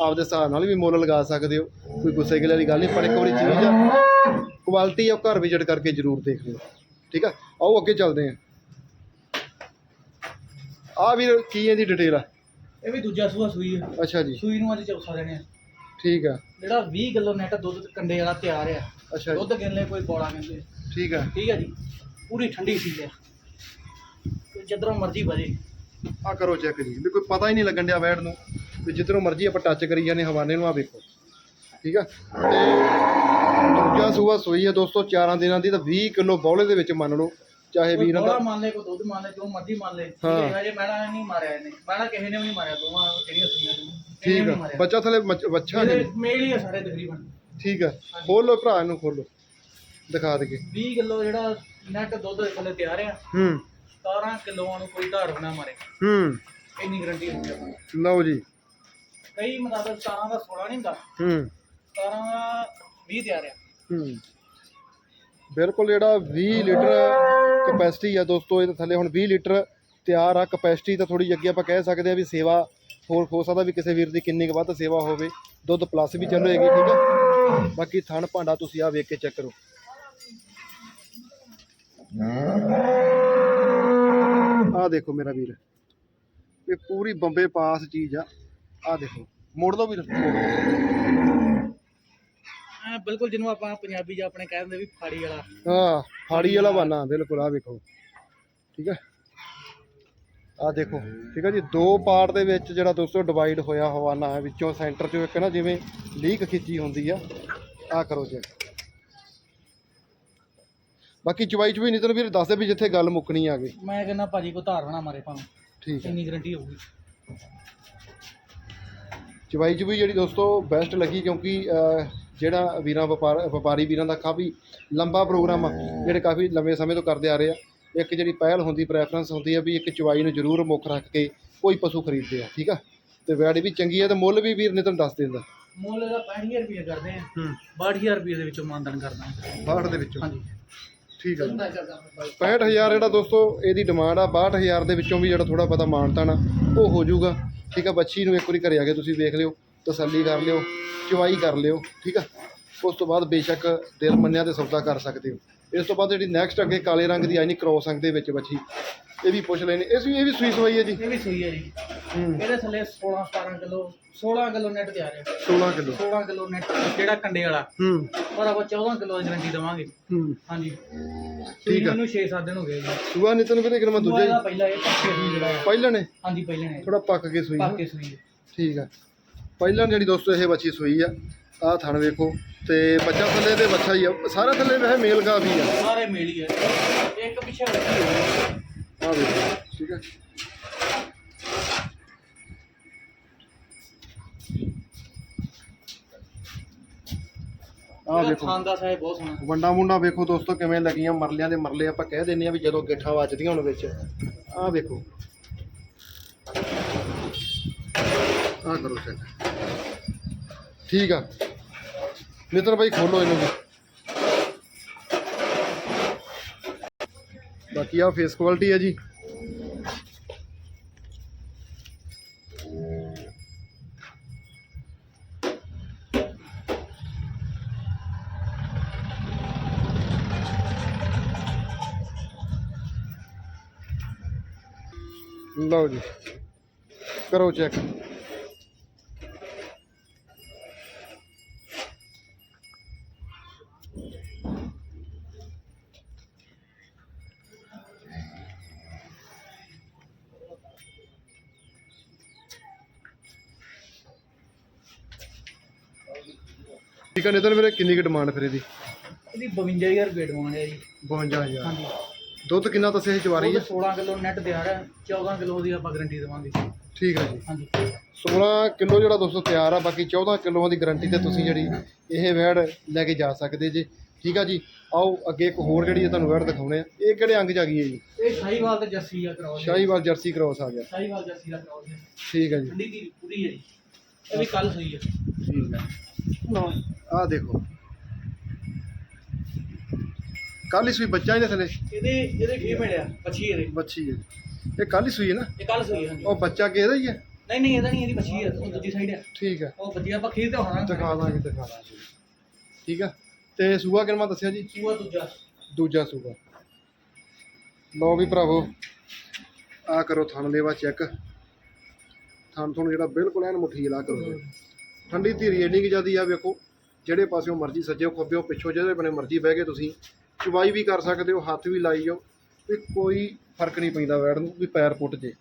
ਆਪਦੇ ਹਿਸਾਬ ਨਾਲ ਵੀ ਮੁੱਲ ਲਗਾ ਸਕਦੇ ਹੋ ਕੋਈ ਗੁੱਸੇ ਗਿਲੇ ਵਾਲੀ ਗੱਲ ਨਹੀਂ ਪਰ ਇੱਕ ਵਾਰੀ ਚੀਜ਼ ਆ ਕੁਆਲਿਟੀ ਆ ਉਹ ਘਰ ਵਿਜ਼ਿਟ ਕਰਕੇ ਜ਼ਰੂਰ ਦੇਖ ਲਿਓ। ਠੀਕ ਆ? ਆਓ ਅੱਗੇ ਚੱਲਦੇ ਆ। ਆ ਵੀਰ ਕੀ ਇਹਦੀ ਡਿਟੇਲ ਆ? ਇਹ ਵੀ ਦੂਜਾ ਸੂਆ ਸੂਈ ਹੈ ਅੱਛਾ ਜੀ। ਸੂਈ ਨੂੰ ਅੱਜ ਚੌਥਾ ਦੇਣੇ ਆ। ਠੀਕ ਆ। ਜਿਹੜਾ 20 ਕਿਲੋ ਨੈਟ ਦੁੱਧ ਕੰਡੇ ਵਾਲਾ ਤਿਆਰ ਆ। ਅੱਛਾ ਜੀ। ਦੁੱਧ ਕਹਿੰਦੇ ਕੋਈ ਬੋਲਾ ਕਹਿੰਦੇ ਠੀਕ ਆ। ਠੀਕ ਹੈ ਜੀ। ਪੂਰੀ ਠੰਡੀ ਸੀ ਹੈ ਤੇ ਜਿੱਧਰੋਂ ਮਰਜ਼ੀ ਵਜੇ ਆ ਕਰੋ ਚੈੱਕ ਜੀ। ਵੀ ਕੋਈ ਪਤਾ ਹੀ ਨਹੀਂ ਲੱਗਣ ਡਿਆ ਵੈੜ ਨੂੰ। ਵੀ ਜਿੱਧਰੋਂ ਮਰਜ਼ੀ ਆਪਾਂ ਟੱਚ ਕਰੀ ਜਾਂਦੇ ਹਵਾਨੇ ਨੂੰ ਆ ਵੇਖੋ। ਠੀਕ ਆ। ਤੇ ਦੂਜਾ ਸੂਆ ਸੋਈ ਹੈ ਦੋਸਤੋ ਚਾਰਾਂ ਦਿਨਾਂ ਦੀ ਤਾਂ 20 ਕਿਲੋ ਬੌਲੇ ਦੇ ਵਿੱਚ ਮੰਨ ਲਓ। ਚਾਹੇ ਕੋਈ ਵੀਰਾਂ ਬੋਲਾ ਦਾ ਮੰਨ ਲੈ ਕੋਈ ਦੁੱਧ ਮੰਨ ਲੈ ਜੋ ਮਰਜ਼ੀ ਮੰਨ ਲੈ। ਹਾਂ। ਹਜੇ ਮੈਣਾ ਨਹੀਂ ਮਾਰਿਆ ਇਹਨੇ। ਮੈਣਾ ਕਿਸੇ ਨੇ ਵੀ ਨਹੀਂ ਮਾਰਿਆ ਦੋਵਾਂ ਜਿਹੜੀਆਂ ਨੇ। ਠੀਕ ਆ। ਬੱਚਾ ਥਲੇ ਬੱਚਾ ਨਹੀਂ। ਮੇਲ ਹੀ ਆ ਸਾਰੇ ਤਕਰੀਬਨ। ਠੀਕ ਆ। ਖੋਲੋ ਭਰਾ ਨੂੰ ਖੋਲੋ। ਦਿਖਾ ਦਈਏ 20 ਕਿਲੋ ਜਿਹੜਾ ਨੈਟ ਦੁੱਧ ਥੱਲੇ ਤਿਆਰ ਆ। ਹੂੰ। 17 ਕਿਲੋਆਂ ਨੂੰ ਕੋਈ ਧਾਰ ਬਣਾ ਮਾਰੇ। ਹੂੰ। ਇੰਨੀ ਗਰੰਟੀ ਹੁੰਦੀ ਆ। ਲਓ ਜੀ। ਕਈ ਮੁਤਾਬਕ 17 ਦਾ 16 ਨਹੀਂ ਹੁੰਦਾ। ਹੂੰ। 17 ਦਾ 20 ਤਿਆਰ ਆ। ਹੂੰ। ਬਿਲਕੁਲ ਜਿਹੜਾ 20 ਲੀਟਰ ਕਪੈਸਿਟੀ ਆ ਦੋਸਤੋ ਇਹਦੇ ਥੱਲੇ ਹੁਣ 20 ਲੀਟਰ ਤਿਆਰ ਆ। ਕਪੈਸਿਟੀ ਤਾਂ ਥੋੜੀ ਅੱਗੇ ਆਪਾਂ ਕਹਿ ਸਕਦੇ ਆ ਵੀ ਸੇਵਾ ਹੋਰ ਹੋ ਸਕਦਾ ਵੀ ਕਿਸੇ ਵੀਰ ਦੀ ਕਿੰਨੀ ਕੁ ਵੱਧ ਸੇਵਾ ਹੋਵੇ ਦੁੱਧ ਪਲੱਸ ਵੀ ਚੱਲੇਗੀ ਠੀਕ ਆ? ਬਾਕੀ ਥਣ ਭਾਂਡਾ ਤੁਸੀਂ ਆ ਵੇਖ ਕੇ ਚੈੱਕ ਕਰੋ। ਆ ਦੇਖੋ ਮੇਰਾ ਵੀਰ ਇਹ ਪੂਰੀ ਬੰਬੇ ਪਾਸ ਚੀਜ਼ ਆ ਆ ਦੇਖੋ ਮੋੜ ਦੋ ਵੀਰ। ਬਿਲਕੁਲ ਜਿਹਨੂੰ ਆਪਾਂ ਪੰਜਾਬੀ 'ਚ ਆਪਣੇ ਕਹਿ ਦਿੰਦੇ ਵੀ ਫਾੜੀ ਵਾਲਾ। ਹਾਂ ਫਾੜੀ ਵਾਲਾ ਬਾਨਾ ਬਿਲਕੁਲ ਆ ਵੇਖੋ। ਠੀਕ ਹੈ ਆ ਦੇਖੋ ਠੀਕ ਹੈ ਜੀ ਦੋ ਪਾਰਟ ਦੇ ਵਿੱਚ ਜਿਹੜਾ ਦੋਸਤੋ ਡਿਵਾਈਡ ਹੋਇਆ ਹਵਾਨਾ ਹੈ ਵਿੱਚੋਂ ਸੈਂਟਰ ਚੋਂ ਇੱਕ ਨਾ ਜਿਵੇਂ ਲੀਕ ਖਿੱਚੀ ਹੁੰਦੀ ਆ ਆ ਕਰੋ ਜੀ ਬਾਕੀ ਚਵਾਈ ਚ ਵੀ ਨਿਤਨ ਵੀਰ ਦੱਸ ਦੇ ਵੀ ਜਿੱਥੇ ਗੱਲ ਮੁੱਕਣੀ ਆ ਗਈ। ਮੈਂ ਕਹਿੰਦਾ ਭਾਜੀ ਕੋ ਧਾਰ ਬਣਾ ਮਾਰੇ ਭਾਵੇਂ। ਠੀਕ ਹੈ ਇੰਨੀ ਗਰੰਟੀ ਹੋਊਗੀ। ਚਵਾਈ ਚ ਵੀ ਜਿਹੜੀ ਦੋਸਤੋ ਬੈਸਟ ਲੱਗੀ ਕਿਉਂਕਿ ਜਿਹੜਾ ਵੀਰਾਂ ਵਪਾਰ ਵਪਾਰੀ ਵੀਰਾਂ ਦਾ ਕਾਫੀ ਲੰਬਾ ਪ੍ਰੋਗਰਾਮ ਆ ਜਿਹੜੇ ਕਾਫੀ ਲੰਬੇ ਸਮੇਂ ਤੋਂ ਕਰਦੇ ਆ ਰਹੇ ਆ। ਇੱਕ ਜਿਹੜੀ ਪਹਿਲ ਹੁੰਦੀ ਪ੍ਰੈਫਰੈਂਸ ਹੁੰਦੀ ਆ ਵੀ ਇੱਕ ਚਵਾਈ ਨੂੰ ਜ਼ਰੂਰ ਮੁੱਖ ਰੱਖ ਕੇ ਕੋਈ ਪਸ਼ੂ ਖਰੀਦਦੇ ਆ ਠੀਕ ਆ? ਤੇ ਵੈੜੀ ਵੀ ਚੰਗੀ ਆ ਤੇ ਮੁੱਲ ਵੀ ਵੀਰ ਨੇ ਤੁਹਾਨੂੰ ਦੱਸ ਦਿੰਦਾ। ਮੁੱਲ ਦਾ 65000 ਰੁਪਏ ਕਰਦੇ ਆ। ਹੂੰ। 62000 ਰੁਪਏ ਦੇ ਵਿੱਚੋਂ ਮਾਨਦਾਨ ਕਰਦਾ 62 ਦੇ ਵਿੱਚੋਂ? ਹਾਂਜੀ। ਠੀਕ ਆ। ਕਿੰਨਾ ਕਰਦਾ ਬਾਈ। 65000 ਜਿਹੜਾ ਦੋਸਤੋ ਇਹਦੀ ਡਿਮਾਂਡ ਆ 62000 ਦੇ ਵਿੱਚੋਂ ਵੀ ਜਿਹੜਾ ਥੋੜਾ ਪਤਾ ਮਾਨਤਾਨ ਆ ਉਹ ਹੋ ਜਾਊਗਾ। ਠੀਕ ਆ ਬੱਚੀ ਨੂੰ ਇੱਕ ਵਾਰੀ ਘਰੇ ਆ ਕੇ ਤੁਸੀਂ ਵੇਖ ਲਿਓ ਤਸੱਲੀ ਕਰ ਲਿਓ ਚਵਾਈ ਕਰ ਲਿਓ ਠੀਕ ਆ? ਉਸ ਤੋਂ ਬਾਅਦ ਬੇਸ਼ੱਕ ਦਿਲ ਮੰਨਿਆ ਤੇ ਸੌਦਾ ਕਰ ਸਕਦੇ ਹੋ। ਇਸ ਤੋਂ ਬਾਅਦ ਜਿਹੜੀ ਨੈਕਸਟ ਅੱਗੇ ਕਾਲੇ ਰੰਗ ਦੀ ਆਈ ਨਹੀਂ ਕ੍ਰੋਸ ਅੰਗ ਦੇ ਵਿੱਚ ਬੱਚੀ। ਇਹ ਵੀ ਪੁੱਛ ਲੈਣੀ। ਇਸ ਵੀ ਇਹ ਵੀ ਸੂਈ ਸਵਾਈ ਹੈ ਜੀ? ਇਹ ਵੀ ਸੂਈ ਹੈ ਜੀ। ਹੂੰ। ਇਹਦੇ ਥੱਲੇ 16 17 ਕਿਲੋ 16 ਕਿਲੋ ਨੈਟ ਤਿਆਰ ਹੈ। 16 ਕਿਲੋ। 16 ਕਿਲੋ ਨੈਟ ਜਿਹੜਾ ਕੰਡੇ ਵਾਲਾ। ਹੂੰ। ਪਰ ਆਪਾਂ 14 ਕਿਲੋ ਦੀ ਗਰੰਟੀ ਦਵਾਂਗੇ। ਹੂੰ। ਹਾਂਜੀ। ਠੀਕ ਆ। ਇਹਨੂੰ 6-7 ਦਿਨ ਹੋ ਗਏ ਜੀ। ਸੁਆ ਨਿਤਨ ਵੀਰੇ ਕਿਰਮਾ ਦੂਜਾ ਦੂਜਾ ਹੀ? ਪਹਿਲਾਂ ਇਹ ਪੱਕੇ ਸੂਈ ਜਿਹੜਾ ਆ ਪਹਿਲਾਂ ਨੇ? ਹਾਂਜੀ ਪਹਿਲੇ ਨੇ। ਥੋੜਾ ਪੱਕ ਕੇ ਸੂਈ ਆ। ਪੱਕੇ ਸੂਈ ਹੈ। ਠੀਕ ਆ। ਪਹਿਲਾਂ ਜਿਹੜੀ ਦੋਸਤੋ ਇਹ ਬੱਚੀ ਸੂਈ ਆ ਆਹ ਥਣ ਵੇਖੋ ਤੇ ਬੱਚਾ ਥੱਲੇ ਦੇ ਬੱਚਾ ਹੀ ਆ। ਸਾਰਾ ਥੱਲੇ ਵੈਸੇ ਮੇਲ ਗਾ ਵੀ ਆ। ਸਾਰੇ ਮੇਲ ਹੀ ਹੈ ਇੱਕ ਪਿੱਛੇ ਬੱਚੀ ਹੋਈ ਆ। ਵੇਖੋ ਠੀਕ ਹੈ ਆ ਇਹਦਾ ਵੇਖੋ ਦਾ ਸਾਇਜ਼ ਬਹੁਤ ਸੋਹਣਾ। ਵੰਡਾ ਮੁੰਡਾ ਵੇਖੋ ਦੋਸਤੋ ਕਿਵੇਂ ਲੱਗੀਆਂ ਮਰਲਿਆਂ ਦੇ ਮਰਲੇ। ਆਪਾਂ ਕਹਿ ਦਿੰਨੇ ਆ ਵੀ ਜਦੋਂ ਗਿੱਠਾਂ ਵੱਜਦੀਆਂ ਹੁਣ ਵਿੱਚ। ਆ ਵੇਖੋ। ਆ ਕਰੋ ਚੈੱਕ ਠੀਕ ਆ। ਨਿਤਨ ਭਾਈ, ਖੋਲੋ ਇਹਨੂੰ ਵੀ। ਬਾਕੀ ਆ ਫੇਸ ਕੁਆਲਿਟੀ ਹੈ ਜੀ। ਲਓ ਜੀ। ਕਰੋ ਚੈੱਕ ਠੀਕ ਹੈ ਨਿਤਨ ਵੀਰੇ ਕਿੰਨੀ ਕੁ ਡਿਮਾਂਡ ਫਿਰ ਇਹਦੀ? ਇਹਦੀ 52000 ਰੁਪਏ ਡਿਮਾਂਡ ਹੈ ਜੀ। 52000 ਹਾਂਜੀ। ਦੁੱਧ ਕਿੰਨਾ ਦੱਸਿਆ ਸੀ ਚਵਾਰੀ ਉਹ ਹੈ 16 ਕਿਲੋ ਨੈਟ ਤਿਆਰ ਹੈ। 14 ਕਿਲੋ ਦੀ ਆਪਾਂ ਗਾਰੰਟੀ ਦੇਵਾਂਗੇ। ਠੀਕ ਹੈ ਜੀ। ਹਾਂਜੀ। 16 ਕਿਲੋ ਜਿਹੜਾ ਦੋਸਤੋ ਤਿਆਰ ਆ ਬਾਕੀ 14 ਕਿਲੋਆਂ ਦੀ ਗਾਰੰਟੀ ਤੇ ਤੁਸੀਂ ਜਿਹੜੀ ਇਹ ਵੈੜ ਲੈ ਕੇ ਜਾ ਸਕਦੇ ਜੀ। ਠੀਕ ਆ ਜੀ। ਆਓ ਅੱਗੇ ਇੱਕ ਹੋਰ ਜਿਹੜੀ ਤੁਹਾਨੂੰ ਵੈੜ ਦਿਖਾਉਣੇ ਆ। ਇਹ ਕਿਹੜੇ ਅੰਗ ਚ ਆ ਗਈ ਹੈ ਜੀ? ਇਹ ਸ਼ਾਹੀਵਾਲ ਤੇ ਜੱਸੀ ਆ ਕਰਾਓ ਸ਼ਾਹੀਵਾਲ ਜਰਸੀ ਕ੍ਰੋਸ ਆ ਗਿਆ। ਸ਼ਾਹੀਵਾਲ ਜੱਸੀ ਦਾ ਕਰਾਓ ਠੀਕ ਹੈ ਜੀ। ਠੰਡੀ ਦੀ ਪੂਰੀ ਹੈ ਜੀ। ਇਹ ਵੀ ਕੱਲ ਸਹੀ ਹੈ। ਠੀਕ ਹੈ। ਆਹ ਦੇਖੋ। ਕੱਲ ਹੀ ਸੂਈ ਬੱਚਾ ਇਹਦੇ ਥੱਲੇ। ਇਹਦੇ ਇਹਦੇ ਕੀ ਮਿਲਿਆ ਬੱਚੀ ਇਹਦੇ। ਬੱਚੀ ਹੈ। ਇਹ ਕੱਲ ਹੀ ਸੂਈ ਹੈ ਨਾ? ਇਹ ਕੱਲ ਸਹੀ ਹੈ ਉਹ ਬੱਚਾ ਕਿਹਦਾ ਹੀ ਹੈ? ਨਹੀਂ ਨਹੀਂ ਇਹਦਾ ਨਹੀਂ ਇਹਦੀ ਬੱਚੀ ਹੈ ਉਹ ਦੂਜੀ ਸਾਈਡ ਹੈ ਠੀਕ ਹੈ। ਉਹ ਬੱਚੀ ਆਪਾਂ ਖੀਰ ਤੇ ਹੋਣਾ ਦਿਖਾ ਦਾਂਗੇ ਦਿਖਾ ਦਾਂਗੇ। ਠੀਕ ਆ ਤੇ ਸੂਆ ਕਿੰਨਾ ਦੱਸਿਆ ਜੀ? ਸੂਆ ਦੂਜਾ। ਦੂਜਾ ਸੂਆ। ਲਓ ਵੀ ਭਰਾਵੋ ਆ ਕਰੋ ਥਣ ਲੇਵਾ ਚੈੱਕ। ਥਣ ਥਣ ਜਿਹੜਾ ਬਿਲਕੁਲ ਐਨ ਮੁੱਠੀ ਲਾ ਕਰੋ ਠੰਡੀ ਧੀਰੀ ਇੰਨੀ ਕਿ ਜਿਆਦੀ ਆ, ਵੇਖੋ, ਜਿਹੜੇ ਪਾਸਿਓਂ ਮਰਜ਼ੀ ਸੱਜਿਓ ਖੱਬਿਓ ਪਿੱਛੋਂ ਜਿਹੜੇ ਬਣੇ ਮਰਜ਼ੀ ਬਹਿ ਕੇ ਤੁਸੀਂ, ਚੁਬਾਈ ਵੀ ਕਰ ਸਕਦੇ ਹੋ, ਹੱਥ ਵੀ ਲਾਈ ਜਾਓ, ਤੇ ਕੋਈ ਫ਼ਰਕ ਨਹੀਂ ਪੈਂਦਾ ਵੈੜ ਨੂੰ, ਵੀ ਪੈਰ ਪੁੱਟ ਜੇ।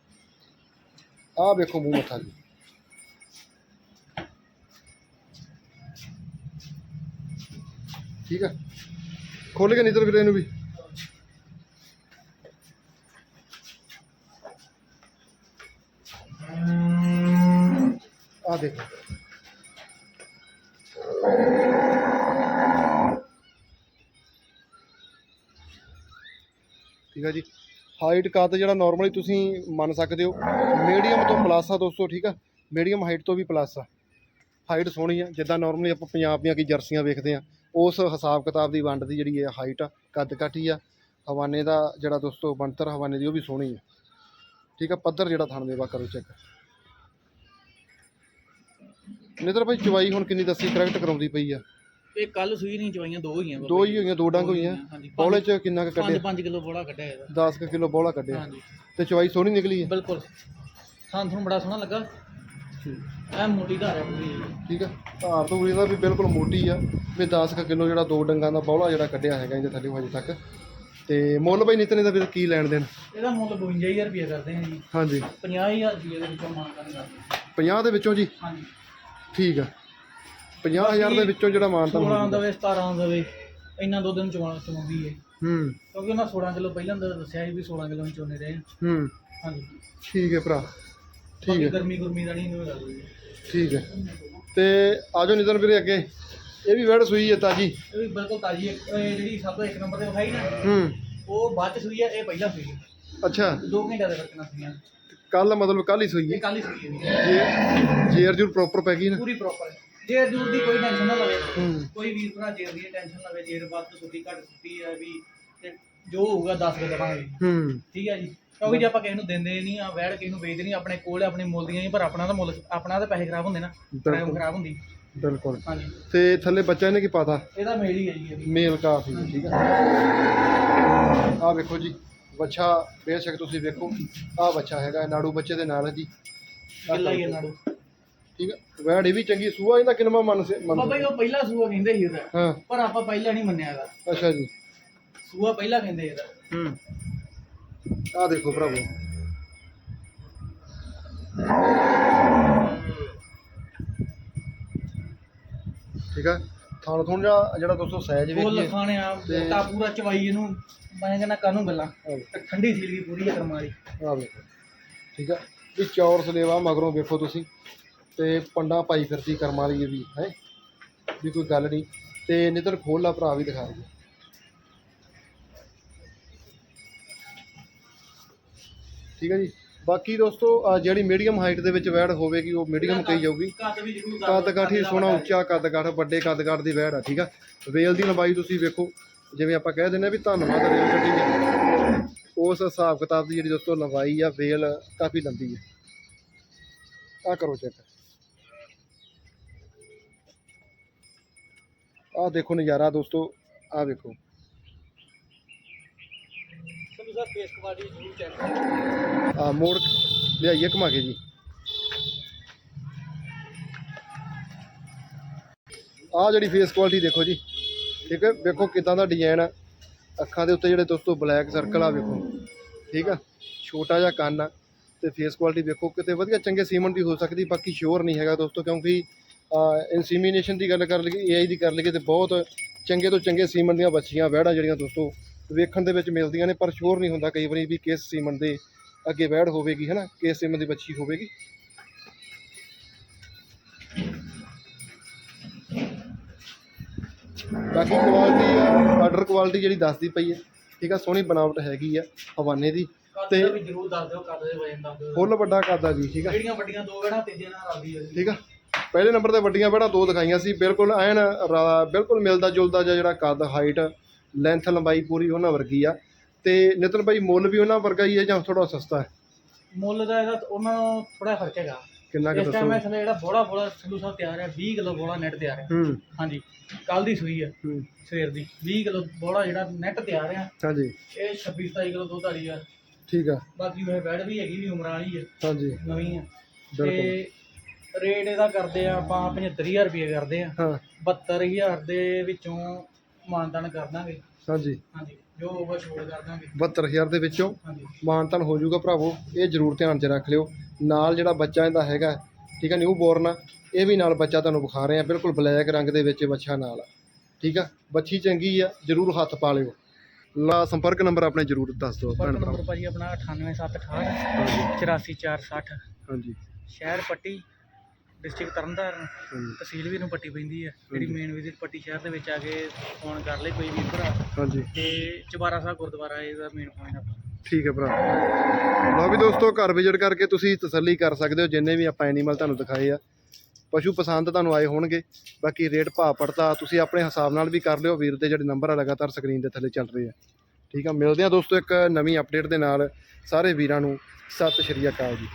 ਆਹ ਵੇਖੋ ਮੂੰਹ ਮੱਥਾ ਜੀ। ਠੀਕ ਆ? ਖੋਲ ਕੇ ਨਿੱਤਰ ਵੀਰੇ ਇਹਨੂੰ ਵੀ। ਆ ਦੇਖੋ। ਠੀਕ ਆ ਜੀ। ਹਾਈਟ ਕੱਦ ਜਿਹੜਾ ਨਾਰਮਲੀ ਤੁਸੀਂ ਮੰਨ ਸਕਦੇ ਹੋ। ਮੀਡੀਅਮ ਤੋਂ ਪਲੱਸ ਆ ਦੋਸਤੋ, ਠੀਕ ਆ। ਮੀਡੀਅਮ ਹਾਈਟ ਤੋਂ ਵੀ ਪਲੱਸ ਆ। ਹਾਈਟ ਸੋਹਣੀ ਆ। ਜਿੱਦਾਂ ਨਾਰਮਲੀ ਆਪਾਂ ਪੰਜਾਬ ਦੀਆਂ ਕੀ ਜਰਸੀਆਂ ਵੇਖਦੇ ਆ, ਉਸ ਹਿਸਾਬ ਕਿਤਾਬ ਦੀ ਵੰਡ ਦੀ ਜਿਹੜੀ ਇਹ ਹਾਈਟ ਆ, ਕੱਦ ਕਾਠੀ ਆ। ਹਵਾਨੇ ਦਾ ਜਿਹੜਾ ਦੋਸਤੋ ਬਣਤਰ ਹਵਾਨੇ ਦੀ ਉਹ ਵੀ ਸੋਹਣੀ ਆ। ਠੀਕ ਆ, ਪੱਧਰ ਜਿਹੜਾ ਥਣ ਦੇਵਾ ਕਰੋ ਚੈੱਕ ਨਿਤਰ ਭਾਈ ਚਵਾਈ ਹੁਣ ਕਿੰਨੀ ਦੱਸੀ ਕਰੈਕਟ ਕਰਾਉਂਦੀ ਪਈ ਆ। ਇਹ ਕੱਲ ਸੂਈ ਨਹੀਂ ਚਵਾਈਆਂ ਦੋ ਹੋਈਆਂ ਦੋ ਹੀ ਹੋਈਆਂ ਦੋ ਡੰਗ ਹੋਈਆਂ। ਹਾਂਜੀ। ਬੌਲੇ ਚ ਕਿੰਨਾ ਕੁ ਕੱਢਿਆ? 5 ਕਿਲੋ ਬੋਲਾ ਕੱਢਿਆ ਇਹਦਾ। 10 ਕਿਲੋ ਬੌਲਾ ਕੱਢਿਆ। ਹਾਂਜੀ। ਤੇ ਚਵਾਈ ਸੋਹਣੀ ਨਿਕਲੀ ਹੈ ਬਿਲਕੁਲ। ਥਾਂ ਤੁਹਾਨੂੰ ਬੜਾ ਸੋਹਣਾ ਲੱਗਾ। ਐ ਮੋਟੀ ਧਾਰ ਹੈ ਪੂਰੀ ਠੀਕ ਆ। ਧਾਰ ਤੋਂ ਇਹਦਾ ਵੀ ਬਿਲਕੁਲ ਮੋਟੀ ਆ। ਵੀ 10 ਕਿਲੋ ਜਿਹੜਾ ਦੋ ਡੰਗਾਂ ਦਾ ਬੌਲਾ ਜਿਹੜਾ ਕੱਢਿਆ ਹੈਗਾ ਇਹਦੇ ਥੱਲੇ ਹਜੇ ਤੱਕ। ਤੇ ਮੁੱਲ ਭਾਈ ਨਿਤਨੇ ਦਾ ਫਿਰ ਕੀ ਲੈਣ ਦੇਣ? ਇਹਦਾ ਮੁੱਲ 52000 ਰੁਪਏ ਕਰਦੇ ਹਾਂ ਜੀ। ਹਾਂਜੀ। 50000 ਰੁਪਏ ਦੇ ਵਿੱਚੋਂ ਮਾਨ ਕਰਦੇ ਹਾਂ 50 ਦੇ ਵਿੱਚੋਂ ਜੀ? ਹਾਂਜੀ। ਠੀਕ ਆ। 50000 ਦੇ ਵਿੱਚੋਂ ਜਿਹੜਾ ਮਾਨਤਾ 16 ਦਵੇ 17 ਦਵੇ ਇੰਨਾ ਦੋ ਦਿਨ ਚਵਾ ਚਵਾਉਂਦੀ ਹੈ ਹੂੰ। ਕਿਉਂਕਿ ਉਹਨਾਂ 16 ਕਿਲੋ ਪਹਿਲਾਂ ਦਾ ਦੱਸਿਆ ਸੀ ਵੀ 16 ਕਿਲੋ ਚੋਨੇ ਰਹੇ ਹੂੰ। ਹਾਂਜੀ। ਠੀਕ ਹੈ ਭਰਾ। ਠੀਕ ਬਾਕੀ ਹੈ ਗਰਮੀ ਗੁਰਮੀ ਦਾ ਨਹੀਂ ਠੀਕ ਹੈ ਤੇ ਆਜੋ ਨਿਤਨ ਵੀਰੇ ਅੱਗੇ। ਇਹ ਵੀ ਵੜ ਸੂਈ ਹੈ ਤਾਜੀ। ਇਹ ਵੀ ਬਿਲਕੁਲ ਤਾਜੀ ਹੈ ਇਹ ਜਿਹੜੀ ਸਭ ਤੋਂ ਇੱਕ ਨੰਬਰ ਤੇ ਵਿਖਾਈ ਨਾ ਹੂੰ। ਉਹ ਬਾਅਦ ਚ ਸੂਈ ਹੈ ਇਹ ਪਹਿਲਾਂ ਸੂਈ ਹੈ ਅੱਛਾ। ਦੋ ਘੰਟੇ ਦੇ ਰੱਖਣਾ ਸੂਈਆਂ ਕੱਲ ਮਤਲਬ ਕੱਲ ਹੀ ਸੂਈ ਇਹ ਹੈ ਕੱਲ ਹੀ ਸੂਈ ਹੈ ਜੇ ਜੇਰ ਜੂਰ ਪ੍ਰੋਪਰ ਪੈ ਗਈ ਨਾ। ਪੂਰੀ ਪ੍ਰੋਪਰ ਜੇ ਦੂਰ ਦੀ ਕੋਈ ਟੈਨਸ਼ਨ ਨਾ ਲਵੇ। ਹੂੰ। ਕੋਈ ਵੀਰ ਭਰਾ ਜੇਰ ਦੀ ਟੈਨਸ਼ਨ ਲਵੇ ਜੇਰ ਵੱਧ ਸੁੱਤੀ ਘੱਟ ਸੁੱਤੀ ਹੈ ਵੀ ਤੇ ਜੋ ਹੋਊਗਾ ਦੱਸ ਕੇ ਦੇਵਾਂਗੇ। ਹੂੰ। ਠੀਕ ਹੈ ਜੀ। ਕਿਉਂਕਿ ਜੇ ਆਪਾਂ ਕਿਸੇ ਨੂੰ ਦਿੰਦੇ ਨਹੀਂ ਆ ਵੈੜ ਕਿਸੇ ਨੂੰ ਵੇਚਦੇ ਨਹੀਂ ਆਪਣੇ ਕੋਲ ਆਪਣੇ ਮੁੱਲ ਦੀਆਂ ਹੀ ਪਰ ਆਪਣਾ ਤਾਂ ਮੁੱਲ ਆਪਣਾ ਤਾਂ ਪੈਸੇ ਖਰਾਬ ਹੁੰਦੇ ਨਾ। ਟਾਈਮ ਬਿਲਕੁਲ। ਖਰਾਬ ਹੁੰਦੀ। ਬਿਲਕੁਲ। ਹਾਂਜੀ। ਤੇ ਥੱਲੇ ਬੱਚਾ ਇਹਨੇ ਕੀ ਪਾਤਾ? ਇਹਦਾ ਮੇਲ ਹੀ ਹੈ ਜੀ ਇਹ ਵੀ ਮੇਲ ਕਾਫੀ ਹੈ, ਠੀਕ ਆ। ਆਹ ਵੇਖੋ ਜੀ ਬੱਚਾ ਬੇਸ਼ੱਕ ਤੁਸੀਂ ਵੇਖੋ ਆਹ ਬੱਚਾ ਹੈਗਾ ਨਾੜੂ ਬੱਚੇ ਦੇ ਨਾਲ ਹੈ ਜੀ। ਆਹ ਹੀ ਹੈ ਨਾੜੂ। ਠੀਕ ਆ? ਵੈੜ ਇਹ ਵੀ ਚੰਗੀ ਸੂਆ ਇਹਦਾ ਕਿੰਨਾ ਮੰਨ ਸੇ ਮੰਨ ਬਾਬਾ ਜੀ ਉਹ ਪਹਿਲਾ ਸੂਆ ਕਹਿੰਦੇ ਸੀ ਇਹਦਾ ਹਾਂ। ਪਰ ਆਪਾਂ ਪਹਿਲਾਂ ਨਹੀਂ ਮੰਨਿਆ ਇਹਦਾ ਅੱਛਾ ਜੀ। ਸੂਆ ਪਹਿਲਾਂ ਕਹਿੰਦੇ ਇਹਦਾ। ਹੂੰ। ਆਹ ਦੇਖੋ ਭਰਾਵੋ। ਠੀਕ ਆ? ਥਾਣ ਥੁਣ ਜਿਹੜਾ ਜਿਹੜਾ ਦੋਸਤੋ ਸਾਈਜ਼ ਫੁੱਲ ਵੇਖੀਏ ਖਾਣਿਆ ਤੇ- ਮੋਟਾ ਪੂਰਾ ਚਵਾਈ ਇਹਨੂੰ ਮੈਂ ਕਹਿੰਦਾ ਕਾਨੂੰ ਗੱਲਾਂ? ਆਹ ਤੇ ਠੰਡੀ ਸੀਲ ਵੀ ਪੂਰੀ ਹੈ ਕਰਮਾਰੀ ਆਹ ਵੇਖੋ ਠੀਕ ਆ? ਵੀ ਚੌਰ ਸਲੇਵਾ ਮਗਰੋਂ ਵੇਖੋ ਤੁਸੀਂ। ਤੇ ਪੰਡਾ ਪਾਈ ਫਿਰਦੀ ਕਰਮਾਂ ਲਈ ਵੀ, ਹੈ? ਵੀ ਕੋਈ ਗੱਲ ਨਹੀਂ। ਤੇ ਨਿੱਧਰ ਖੋਲ ਲਾ, ਭਰਾ ਵੀ ਦਿਖਾ ਦੇ। ਠੀਕ ਹੈ ਜੀ? ਬਾਕੀ ਦੋਸਤੋ ਜਿਹੜੀ ਮੀਡੀਅਮ ਹਾਈਟ ਦੇ ਵਿੱਚ ਵੈੜ ਹੋਵੇਗੀ, ਉਹ ਮੀਡੀਅਮ ਕਹੀ ਜਾਊਗੀ। ਕੱਦ ਵੀ ਜ਼ਰੂਰ ਕਾਠੀ ਸੋਹਣਾ ਉੱਚਾ ਕੱਦ ਕਾਠ, ਵੱਡੇ ਕੱਦ ਕਾਠ ਦੀ ਵੈੜ ਆ, ਠੀਕ ਆ? ਵੇਲ ਦੀ ਲੰਬਾਈ ਤੁਸੀਂ ਵੇਖੋ। ਜਿਵੇਂ ਆਪਾਂ ਕਹਿ ਦਿੰਦੇ ਆ ਵੀ ਧੰਨਵਾਦ ਰੇਲ ਗੱਡੀ ਹੈ ਉਸ ਹਿਸਾਬ ਕਿਤਾਬ ਦੀ ਜਿਹੜੀ ਦੋਸਤੋ ਲੰਬਾਈ ਆ, ਵੇਲ ਕਾਫੀ ਲੰਬੀ ਹੈ ਆ ਕਰੋ ਚੈੱਕ ਆ ਦੇਖੋ ਨਜ਼ਾਰਾ ਦੋਸਤੋ ਆ ਵੇਖੋ। ਸਰ ਫੇਸ ਕੁਆਲਿਟੀ ਜ਼ਰੂਰ ਚੈੱਕ ਕਰੋ। ਆ ਮੋੜ ਲਿਆਈਏ ਘੁਮਾ ਕੇ ਜੀ। ਆ ਜਿਹੜੀ ਫੇਸ ਕੁਆਲਿਟੀ ਦੇਖੋ ਜੀ ਠੀਕ ਹੈ? ਵੇਖੋ ਕਿਦਾਂ ਦਾ ਡਿਜ਼ਾਈਨ ਆ। ਅੱਖਾਂ ਦੇ ਉੱਤੇ ਜਿਹੜੇ ਦੋਸਤੋ ਬਲੈਕ ਸਰਕਲ ਆ ਵੇਖੋ। ਠੀਕ ਆ? ਛੋਟਾ ਜਿਹਾ ਕੰਨ ਆ ਤੇ ਫੇਸ ਕੁਆਲਿਟੀ ਵੇਖੋ ਕਿਤੇ ਵਧੀਆ ਚੰਗੇ ਸੀਮਨ ਦੀ ਹੋ ਸਕਦੀ ਬਾਕੀ ਸ਼ੋਰ ਨਹੀਂ ਹੈਗਾ ਦੋਸਤੋ ਕਿਉਂਕਿ ਇਨਸੀਮੀਨੇਸ਼ਨ ਦੀ ਗੱਲ ਕਰ ਲਈਏ ਏਆਈ ਦੀ ਕਰ ਲਈਏ ਤੇ ਬਹੁਤ ਚੰਗੇ ਤੋਂ ਚੰਗੇ ਸੀਮਨ ਦੀਆਂ ਬੱਚੀਆਂ ਵਹਿੜਾਂ ਜਿਹੜੀਆਂ ਦੋਸਤੋ ਵੇਖਣ ਦੇ ਵਿੱਚ ਮਿਲਦੀਆਂ ਨੇ ਪਰ ਸ਼ੋਰ ਨਹੀਂ ਹੁੰਦਾ ਕਈ ਵਾਰੀ ਵੀ ਕਿਸ ਸੀਮਨ ਦੇ ਅੱਗੇ ਵਹਿੜ ਹੋਵੇਗੀ ਹਨਾ? ਕਿਸ ਸੀਮਨ ਦੀ ਬੱਚੀ ਹੋਵੇਗੀ? ਬਾਕੀ ਕੁਆਲਿਟੀ ਆ ਆਰਡਰ ਕੁਆਲਿਟੀ ਜਿਹੜੀ ਦੱਸਦੀ ਪਈ ਹੈ ਠੀਕ ਆ ਸੋਹਣੀ ਬਣਾਵਟ ਹੈਗੀ ਆ ਹਵਾਨੇ ਦੀ। ਤੇ- ਵੀ ਜ਼ਰੂਰ ਦੱਸ ਦਿਓ ਕੱਦ ਦੇ ਵਜਨ ਦੱਸ ਦਿਓ। ਫੁੱਲ ਵੱਡਾ ਕਰਦਾ ਜੀ ਠੀਕ ਆ। ਜਿਹੜੀਆਂ ਵੱਡੀਆਂ ਦੋ ਵੇੜਾ ਤੀਜੇ ਨਾਲ ਰਲਦੀ ਹੈ ਠੀਕ ਆ। ਪਹਿਲੇ ਨੰਬਰ ਤੇ ਵੱਡੀਆਂ ਬੜਾ ਦੋ ਦਿਖਾਈਆਂ ਸੀ। ਬਿਲਕੁਲ ਐਨ ਬਿਲਕੁਲ ਮਿਲਦਾ ਜੁਲਦਾ ਜਿਹਾ ਜਿਹੜਾ ਕੱਦ ਹਾਈਟ ਲੈਂਥ ਲੰਬਾਈ ਪੂਰੀ ਉਹਨਾਂ ਵਰਗੀ ਆ। ਤੇ ਨਿਤਨ ਭਾਈ ਮੁੱਲ ਵੀ ਉਹਨਾਂ ਵਰਗਾ ਹੀ ਹੈ ਜਾਂ ਥੋੜਾ ਸਸਤਾ ਹੈ? ਮੁੱਲ ਦਾ ਇਹਦਾ ਉਹਨਾਂ ਨੂੰ ਥੋੜਾ ਫ਼ਰਕ ਹੈਗਾ। ਕਿੰਨਾ ਕੁ ਇਸ ਟਾਈਮ ਦੱਸੋ ਇਸ ਲਈ ਜਿਹੜਾ ਬੋੜਾ ਬੋੜਾ ਸੰਧੂ ਸਾਹਿਬ ਤਿਆਰ ਹੈ 20 ਕਿਲੋ ਬੋੜਾ ਨੈਟ ਤਿਆਰ ਹੈ। ਹੂੰ। ਹਾਂਜੀ ਕੱਲ ਦੀ ਸੂਈ ਹੈ ਹੂੰ। ਸਵੇਰ ਦੀ। 20 ਕਿਲੋ ਬੋੜਾ ਜਿਹੜਾ ਨੈਟ ਤਿਆਰ ਹੈ। ਹਾਂਜੀ। ਇਹ 26 27 ਕਿਲੋ ਦੁੱਧ ਵਾਲੀ ਆ। ਠੀਕ ਆ। ਬਾਕੀ ਉਹ ਬੈਡ ਵੀ ਹੈਗੀ ਵੀ ਉਮਰਾਂ ਵਾਲੀ ਹੈ। ਹਾਂਜੀ। ਨਵੀਂ ਹੈ। ਬਿਲਕੁਲ। ਤੇ ਰੇਟ ਇਹਦਾ ਕਰਦੇ ਆ ਆਪਾਂ 75000 ਰੁਪਏ ਕਰਦੇ ਆ। ਹਾਂ। 72000 ਦੇ ਵਿੱਚੋਂ ਮਾਨਤਾਨ ਕਰ ਦਾਂਗੇ। ਹਾਂਜੀ। ਹਾਂਜੀ ਜੋ ਹੋਊਗਾ ਛੋੜ ਕਰ ਦਾਂਗੇ। 72000 ਦੇ ਵਿੱਚੋਂ ਹਾਂਜੀ। ਮਾਨਤਨ ਹੋ ਜਾਊਗਾ ਭਰਾਵੋ ਇਹ ਜ਼ਰੂਰ ਧਿਆਨ 'ਚ ਰੱਖ ਲਿਓ। ਨਾਲ ਜਿਹੜਾ ਬੱਚਾ ਇਹਦਾ ਹੈਗਾ ਠੀਕ ਆ ਨਿਊ ਬੋਰਨ ਆ ਇਹ ਵੀ ਨਾਲ ਬੱਚਾ ਤੁਹਾਨੂੰ ਵਿਖਾ ਰਹੇ ਆ ਬਿਲਕੁਲ ਬਲੈਕ ਰੰਗ ਦੇ ਵਿੱਚ ਬੱਚਾ ਨਾਲ ਆ। ਠੀਕ ਆ ਬੱਚੀ ਚੰਗੀ ਆ ਜ਼ਰੂਰ ਹੱਥ ਪਾ ਲਿਓ। ਲਾ ਸੰਪਰਕ ਨੰਬਰ ਆਪਣੇ ਜ਼ਰੂਰ ਦੱਸ ਦਿਓ ਭੈਣ ਭਰਾ। ਨੰਬਰ ਭਾਜੀ ਆਪਣਾ 98768 ਹਾਂਜੀ। 84460 ਹਾਂਜੀ। ਸ਼ਹਿਰ ਪੱਟੀ ਡਿਸਟ੍ਰਿਕਟ ਤਰਨਤਾਰਨ ਹਾਂਜੀ ਤਹਿਸੀਲ ਵੀ ਨੂੰ ਪੱਟੀ ਪੈਂਦੀ ਹੈ ਜਿਹੜੀ ਹਾਂਜੀ। ਮੇਨ ਵਿਜ਼ਿਟ ਪੱਟੀ ਸ਼ਹਿਰ ਦੇ ਵਿੱਚ ਆ ਕੇ ਫੋਨ ਕਰ ਲੈ ਕੋਈ ਵੀ ਭਰਾ। ਹਾਂਜੀ। ਤੇ ਚਬਾਰਾ ਸਾਹਿਬ ਗੁਰਦੁਆਰਾ ਇਹਦਾ ਮੇਨ ਪੁਆਇੰਟ ਆਪਣਾ ਠੀਕ ਹੈ ਭਰਾ। ਲਓ ਵੀ ਦੋਸਤੋ ਘਰ ਵਿਜ਼ਿਟ ਕਰਕੇ ਤੁਸੀਂ ਤਸੱਲੀ ਕਰ ਸਕਦੇ ਹੋ। ਜਿੰਨੇ ਵੀ ਆਪਾਂ ਐਨੀਮਲ ਤੁਹਾਨੂੰ ਦਿਖਾਏ ਆ ਪਸ਼ੂ ਪਸੰਦ ਤੁਹਾਨੂੰ ਆਏ ਹੋਣਗੇ। ਬਾਕੀ ਰੇਟ ਭਾਅ ਪੜਤਾ ਤੁਸੀਂ ਆਪਣੇ ਹਿਸਾਬ ਨਾਲ ਵੀ ਕਰ ਲਿਓ। ਵੀਰ ਦੇ ਜਿਹੜੇ ਨੰਬਰ ਆ ਲਗਾਤਾਰ ਸਕਰੀਨ ਦੇ ਥੱਲੇ ਚੱਲ ਰਹੇ ਆ। ਠੀਕ ਆ ਮਿਲਦੇ ਆ ਦੋਸਤੋ ਇੱਕ ਨਵੀਂ ਅਪਡੇਟ ਦੇ ਨਾਲ। ਸਾਰੇ ਵੀਰਾਂ ਨੂੰ ਸਤਿ ਸ਼੍ਰੀ ਅਕਾਲ ਜੀ।